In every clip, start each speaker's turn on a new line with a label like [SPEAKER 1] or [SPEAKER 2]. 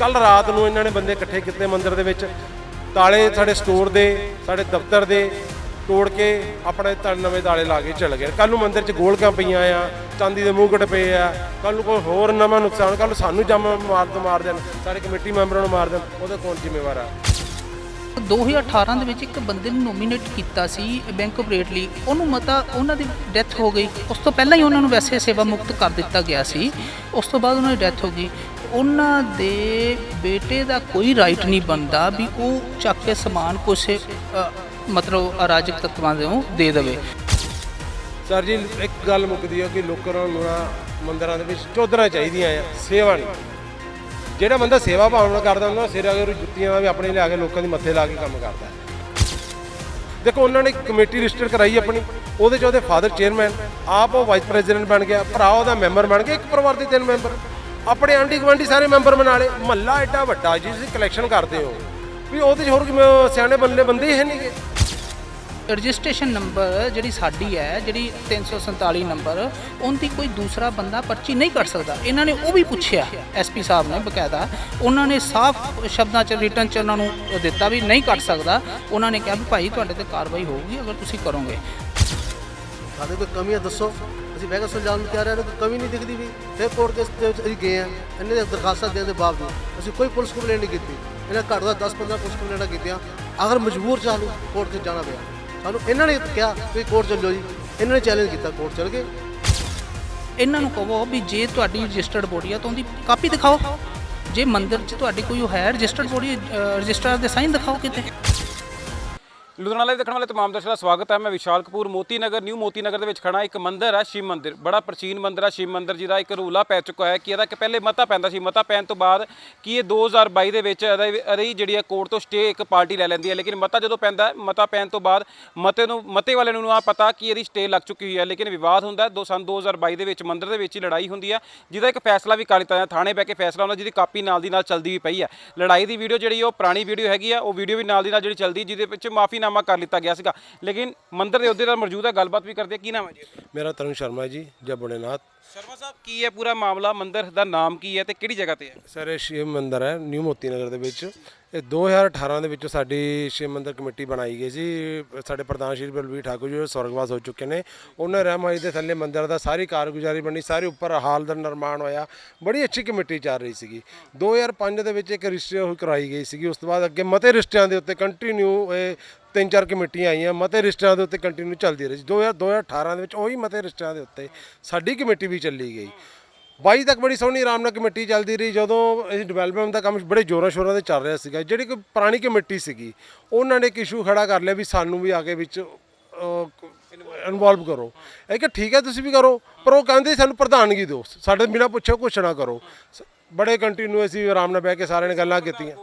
[SPEAKER 1] ਕੱਲ ਰਾਤ ਨੂੰ ਇਹਨਾਂ ਨੇ ਬੰਦੇ ਇਕੱਠੇ ਕੀਤੇ ਮੰਦਿਰ ਦੇ ਵਿੱਚ। ਤਾਲੇ ਸਾਡੇ ਸਟੋਰ ਦੇ, ਸਾਡੇ ਦਫ਼ਤਰ ਦੇ ਤੋੜ ਕੇ ਆਪਣੇ ਤ ਨਵੇਂ ਤਾਲੇ ਲਾ ਕੇ ਚਲੇ ਗਏ। ਕੱਲ ਨੂੰ ਮੰਦਿਰ 'ਚ ਗੋਲਕਾਂ ਪਈਆਂ ਆ, ਚਾਂਦੀ ਦੇ ਮੂੰਹਗਟ ਪਏ ਆ। ਕੱਲ ਨੂੰ ਕੋਈ ਹੋਰ ਨਵਾਂ ਨੁਕਸਾਨ ਕੱਲ ਸਾਨੂੰ ਜੰਮ ਮਾਰ ਤੋਂ ਮਾਰ ਦੇਣ, ਸਾਡੇ ਕਮੇਟੀ ਮੈਂਬਰਾਂ ਨੂੰ ਮਾਰ ਦੇਣ, ਉਹਦੇ ਕੌਣ ਜ਼ਿੰਮੇਵਾਰ ਆ?
[SPEAKER 2] 2018 ਦੇ ਵਿੱਚ ਇੱਕ ਬੰਦੇ ਨੂੰ ਨੋਮੀਨੇਟ ਕੀਤਾ ਸੀ ਬੈਂਕ ਆਪਰੇਟ ਲਈ। ਉਹਨੂੰ ਮਤਾ, ਉਹਨਾਂ ਦੀ ਡੈਥ ਹੋ ਗਈ। ਉਸ ਤੋਂ ਪਹਿਲਾਂ ਹੀ ਉਹਨਾਂ ਨੂੰ ਵੈਸੇ ਸੇਵਾ ਮੁਕਤ ਕਰ ਦਿੱਤਾ ਗਿਆ ਸੀ। ਉਸ ਤੋਂ ਬਾਅਦ ਉਹਨਾਂ ਦੀ ਡੈਥ ਹੋ ਗਈ। ਉਹਨਾਂ ਦੇ ਬੇਟੇ ਦਾ ਕੋਈ ਰਾਈਟ ਨਹੀਂ ਬਣਦਾ ਵੀ ਉਹ ਚੱਕ ਕੇ ਸਮਾਨ ਕੁਛ ਮਤਲਬ ਅਰਾਜਕ ਤੱਤਾਂ ਦੇ ਨੂੰ ਦੇ ਦੇਵੇ।
[SPEAKER 1] ਸਰ ਜੀ, ਇੱਕ ਗੱਲ ਮੁੱਕਦੀ ਹੈ ਕਿ ਲੋਕਾਂ ਨੂੰ ਮੰਦਰਾਂ ਦੇ ਵਿੱਚ ਚੌਧਰਾਂ ਚਾਹੀਦੀਆਂ ਆ, ਸੇਵਾ ਨਹੀਂ। ਜਿਹੜਾ ਬੰਦਾ ਸੇਵਾ ਭਾਵਨਾ ਕਰਦਾ ਹੁੰਦਾ ਸਿਰ ਅਗਰ ਜੁੱਤੀਆਂ ਦਾ ਵੀ ਆਪਣੇ ਲਿਆ ਕੇ ਲੋਕਾਂ ਦੇ ਮੱਥੇ ਲਾ ਕੇ ਕੰਮ ਕਰਦਾ। ਦੇਖੋ, ਉਹਨਾਂ ਨੇ ਕਮੇਟੀ ਰਜਿਸਟਰ ਕਰਾਈ ਆਪਣੀ, ਉਹਦੇ ਚ ਉਹਦੇ ਫਾਦਰ ਚੇਅਰਮੈਨ, ਆਪ ਉਹ ਵਾਈਸ ਪ੍ਰੈਜ਼ੀਡੈਂਟ ਬਣ ਗਿਆ, ਭਰਾ ਉਹਦਾ ਮੈਂਬਰ ਬਣ ਗਿਆ, ਇੱਕ ਪਰਿਵਾਰ ਦੇ ਤਿੰਨ ਮੈਂਬਰ। ਆਪਣੇ ਆਂਢੀ ਗੁਆਂਢੀ ਸਾਰੇ ਮੈਂਬਰ ਬਣਾ ਲਏ। ਮਹੱਲਾ ਐਡਾ ਵੱਡਾ ਜੀ ਤੁਸੀਂ ਕਲੈਕਸ਼ਨ ਕਰਦੇ ਹੋ। ਵੀ ਉਹਦੇ ਚ ਹੋਰ ਕਿਵੇਂ ਸਿਆਣੇ ਬੰਦੇ ਬੰਦੇ ਹੀ ਹੈ ਨਹੀਂਗੇ
[SPEAKER 2] ਰਜਿਸਟ੍ਰੇਸ਼ਨ ਨੰਬਰ ਜਿਹੜੀ ਸਾਡੀ ਹੈ ਜਿਹੜੀ 347 ਨੰਬਰ ਉਹਦੀ ਕੋਈ ਦੂਸਰਾ ਬੰਦਾ ਪਰਚੀ ਨਹੀਂ ਕੱਢ ਸਕਦਾ। ਇਹਨਾਂ ਨੇ ਉਹ ਵੀ ਪੁੱਛਿਆ ਐਸਪੀ ਸਾਹਿਬ ਨੇ ਬਕਾਇਦਾ। ਉਹਨਾਂ ਨੇ ਸਾਫ਼ ਸ਼ਬਦਾਂ 'ਚ ਰਿਟਰਨ 'ਚ ਉਹਨਾਂ ਨੂੰ ਦਿੱਤਾ ਵੀ ਨਹੀਂ ਕੱਢ ਸਕਦਾ। ਉਹਨਾਂ ਨੇ ਕਿਹਾ ਵੀ ਭਾਈ ਤੁਹਾਡੇ ਤੇ ਕਾਰਵਾਈ ਹੋਊਗੀ ਅਗਰ ਤੁਸੀਂ ਕਰੋਗੇ।
[SPEAKER 3] ਸਾਡੇ ਕੋਈ ਕਮੀਆਂ ਦੱਸੋ। ਅਸੀਂ ਬਹਿ ਕੇ ਸੁਲਝਾਉਣ ਨੂੰ ਤਿਆਰ ਹਾਂ ਕੋਈ ਕਮੀ ਨਹੀਂ ਦਿਖਦੀ ਵੀ। ਫਿਰ ਕੋਰਟ ਕੇਸ ਦੇ ਵਿੱਚ ਅਸੀਂ ਗਏ ਆ। ਇੰਨੇ ਦੀਆਂ ਦਰਖਾਸਤਾਂ ਦੇਣ ਦੇ ਬਾਵਜੂਦ ਅਸੀਂ ਕੋਈ ਪੁਲਿਸ ਕੰਪਲੇਂਟ ਨਹੀਂ ਕੀਤੀ। ਇਹਨਾਂ ਘੱਟ ਦਾ 10 15 ਪੁਲਿਸ ਕੰਪਲੇਂਟਾਂ ਕੀਤੀਆਂ। ਅਗਰ ਮਜਬੂਰ ਚਾਲੂ ਕੋਰਟ 'ਚ ਜਾਣਾ ਪਿਆ। ਸਾਨੂੰ ਇਹਨਾਂ ਨੇ ਕਿਹਾ ਵੀ ਕੋਰਟ ਚੱਲੋ ਜੀ। ਇਹਨਾਂ ਨੇ ਚੈਲੰਜ ਕੀਤਾ, ਕੋਰਟ ਚਲ ਗਏ।
[SPEAKER 2] ਇਹਨਾਂ ਨੂੰ ਕਹੋ ਵੀ ਜੇ ਤੁਹਾਡੀ ਰਜਿਸਟਰਡ ਬੋਡੀ ਆ ਤਾਂ ਉਹਦੀ ਕਾਪੀ ਦਿਖਾਓ। ਜੇ ਮੰਦਿਰ 'ਚ ਤੁਹਾਡੀ ਕੋਈ ਉਹ ਹੈ ਰਜਿਸਟਰਡ ਬੋਡੀ ਰਜਿਸਟਰ ਦੇ ਸਾਈਨ ਦਿਖਾਓ ਕਿਤੇ।
[SPEAKER 4] ਲੁਧਿਆਣਾ ਲਾਈਵ ਦੇਖਣ ਵਾਲੇ ਤਮਾਮ ਦਰਸ਼ਕਾਂ ਦਾ ਸਵਾਗਤ ਹੈ। ਮੈਂ ਵਿਸ਼ਾਲ ਕਪੂਰ, ਮੋਤੀ ਨਗਰ ਨਿਊ ਮੋਤੀ ਨਗਰ ਦੇ ਵਿੱਚ ਖੜਾ ਇੱਕ ਮੰਦਿਰ ਹੈ ਸ਼ਿਵ ਮੰਦਿਰ। ਬੜਾ ਪ੍ਰਾਚੀਨ ਮੰਦਿਰ ਹੈ ਸ਼ਿਵ ਮੰਦਿਰ ਜਿਹਦਾ ਇੱਕ ਰੂਲਾ ਪੈ ਚੁੱਕਾ ਹੈ ਕਿ ਇਹਦਾ ਕਿ ਪਹਿਲੇ ਮਤਾ ਪੈਂਦਾ ਸੀ। ਮਤਾ ਪੈਣ ਤੋਂ ਬਾਅਦ ਕਿ ਇਹ 2022 ਦੇ ਵਿੱਚ ਇਹਦਾ ਇਹਦੀ ਜਿਹੜੀ ਹੈ ਕੋਰਟ ਤੋਂ ਸਟੇ ਇੱਕ ਪਾਰਟੀ ਲੈ ਲੈਂਦੀ ਹੈ। ਲੇਕਿਨ ਮਤਾ ਜਦੋਂ ਪੈਂਦਾ ਮਤਾ ਪੈਣ ਤੋਂ ਬਾਅਦ ਮਤੇ ਨੂੰ, ਮਤੇ ਵਾਲੇ ਨੂੰ ਆ ਪਤਾ ਕਿ ਇਹਦੀ ਸਟੇ ਲੱਗ ਚੁੱਕੀ ਹੋਈ ਹੈ। ਲੇਕਿਨ ਵਿਵਾਦ ਹੁੰਦਾ ਹੈ। ਦੋ, ਸੰਨ 2022 ਦੇ ਵਿੱਚ ਮੰਦਿਰ ਦੇ ਵਿੱਚ ਹੀ ਲੜਾਈ ਹੁੰਦੀ ਹੈ, ਜਿਹਦਾ ਇੱਕ ਫੈਸਲਾ ਵੀ ਕਰ ਲਿੱਤਾ ਜਾਂਦਾ। ਥਾਣੇ ਬਹਿ ਕੇ ਫੈਸਲਾ ਹੁੰਦਾ, ਜਿਹਦੀ ਕਾਪੀ ਨਾਲ ਦੀ ਨਾਲ ਚੱਲਦੀ ਵੀ ਪਈ ਹੈ। ਲੜਾਈ ਦੀ ਵੀਡੀਓ ਜਿਹੜੀ ਉਹ ਪੁਰਾਣੀ ਵੀਡੀਓ ਹੈਗੀ ਆ, ਉਹ ਵੀਡੀਓ ਵੀ ਨਾਲ ਦੀ ਨਾਲ ਜਿਹੜੀ ਚੱਲਦੀ ਜਿਹਦੇ ਵਿੱਚ ਮਾਫ਼ੀ ਮਾਫੀਨਾਮਾ ਕਰ ਲਿੱਤਾ ਗਿਆ ਸੀਗਾ। ਲੇਕਿਨ ਮੰਦਰ ਦੇ ਅਹੁਦੇਦਾਰ ਮੌਜੂਦ ਹੈ, ਗੱਲਬਾਤ ਵੀ ਕਰਦੇ ਆ। ਕੀ ਨਾਮ ਹੈ ਜੀ?
[SPEAKER 1] ਮੇਰਾ ਤਰੁਣ ਸ਼ਰਮਾ ਜੀ ਜੈ ਬੁੜੇਨਾਥ
[SPEAKER 4] ਸ਼ਰਮਾ ਸਾਹਿਬ, ਕੀ ਹੈ ਪੂਰਾ ਮਾਮਲਾ ਮੰਦਿਰ ਦਾ ਨਾਮ ਕੀ ਹੈ ਤੇ ਕਿਹੜੀ ਜਗ੍ਹਾ ਤੇ ਹੈ?
[SPEAKER 1] ਸਰ, ਇਹ ਸ਼ਿਵ ਮੰਦਿਰ ਹੈ, ਨਿਊ ਮੋਤੀ ਨਗਰ ਦੇ ਵਿੱਚ। ਇਹ 2018 ਦੇ ਵਿੱਚ ਸਾਡੀ ਸ਼ਿਵ ਮੰਦਿਰ ਕਮੇਟੀ ਬਣਾਈ ਗਈ ਸੀ। ਸਾਡੇ ਪ੍ਰਧਾਨ ਸ਼੍ਰੀ ਬਲਵੀਰ ਠਾਕੁਰ ਜੀ ਸਵਰਗਵਾਸ ਹੋ ਚੁੱਕੇ ਨੇ। ਉਹਨਾਂ ਰਹਿਮਾਈ ਦੇ ਥੱਲੇ ਮੰਦਿਰ ਦਾ ਸਾਰੀ ਕਾਰਗੁਜ਼ਾਰੀ ਬਣੀ, ਸਾਰੇ ਉੱਪਰ ਹਾਲ ਦਾ ਨਿਰਮਾਣ ਹੋਇਆ। ਬੜੀ ਅੱਛੀ ਕਮੇਟੀ ਚੱਲ ਰਹੀ ਸੀਗੀ। 2005 ਦੇ ਵਿੱਚ ਇੱਕ ਰਜਿਸਟਰ ਹੋਈ ਕਰਾਈ ਗਈ ਸੀਗੀ। ਉਸ ਤੋਂ ਬਾਅਦ ਅੱਗੇ ਮਤੇ ਰਿਸ਼ਤਿਆਂ ਦੇ ਉੱਤੇ ਕੰਟੀਨਿਊ ਇਹ ਤਿੰਨ ਚਾਰ ਕਮੇਟੀਆਂ ਆਈਆਂ। ਮਤੇ ਰਿਸ਼ਤਿਆਂ ਦੇ ਉੱਤੇ ਕੰਟੀਨਿਊ ਚੱਲਦੀ ਰਹੀ 2018 ਦੇ ਵਿੱਚ ਉਹੀ ਮਤੇ ਰਿਸ਼ਤਿਆਂ ਦੇ ਉੱਤੇ ਸਾਡੀ ਕਮੇਟੀ ਵੀ ਚੱਲੀ ਗਈ। 22 ਤੱਕ ਬੜੀ ਸੋਹਣੀ ਆਰਾਮ ਨਾਲ ਕਮੇਟੀ ਚੱਲਦੀ ਰਹੀ। ਜਦੋਂ ਇਹ ਡਿਵੈਲਪਮੈਂਟ ਦਾ ਕੰਮ ਬੜੇ ਜ਼ੋਰਾਂ ਸ਼ੋਰਾਂ ਤੇ ਚੱਲ ਰਿਹਾ ਸੀਗਾ, ਜਿਹੜੀ ਕੋਈ ਪੁਰਾਣੀ ਕਮੇਟੀ ਸੀਗੀ, ਉਹਨਾਂ ਨੇ ਇੱਕ ਇਸ਼ੂ ਖੜਾ ਕਰ ਲਿਆ ਵੀ ਸਾਨੂੰ ਵੀ ਆ ਕੇ ਵਿੱਚ ਇਨਵੋਲਵ ਕਰੋ। ਇਹ ਕਿ ਠੀਕ ਹੈ, ਤੁਸੀਂ ਵੀ ਕਰੋ। ਪਰ ਉਹ ਕਹਿੰਦੇ ਸਾਨੂੰ ਪ੍ਰਧਾਨਗੀ ਦਿਓ। ਸਾਡੇ ਬਿਨਾਂ ਪੁੱਛੇ ਕੁਛ ਨਾ ਕਰੋ। ਬੜੇ ਕੰਟੀਨਿਊ ਅਸੀਂ ਆਰਾਮ ਨਾਲ ਬਹਿ ਕੇ ਸਾਰਿਆਂ ਨੇ ਗੱਲਾਂ ਕੀਤੀਆਂ।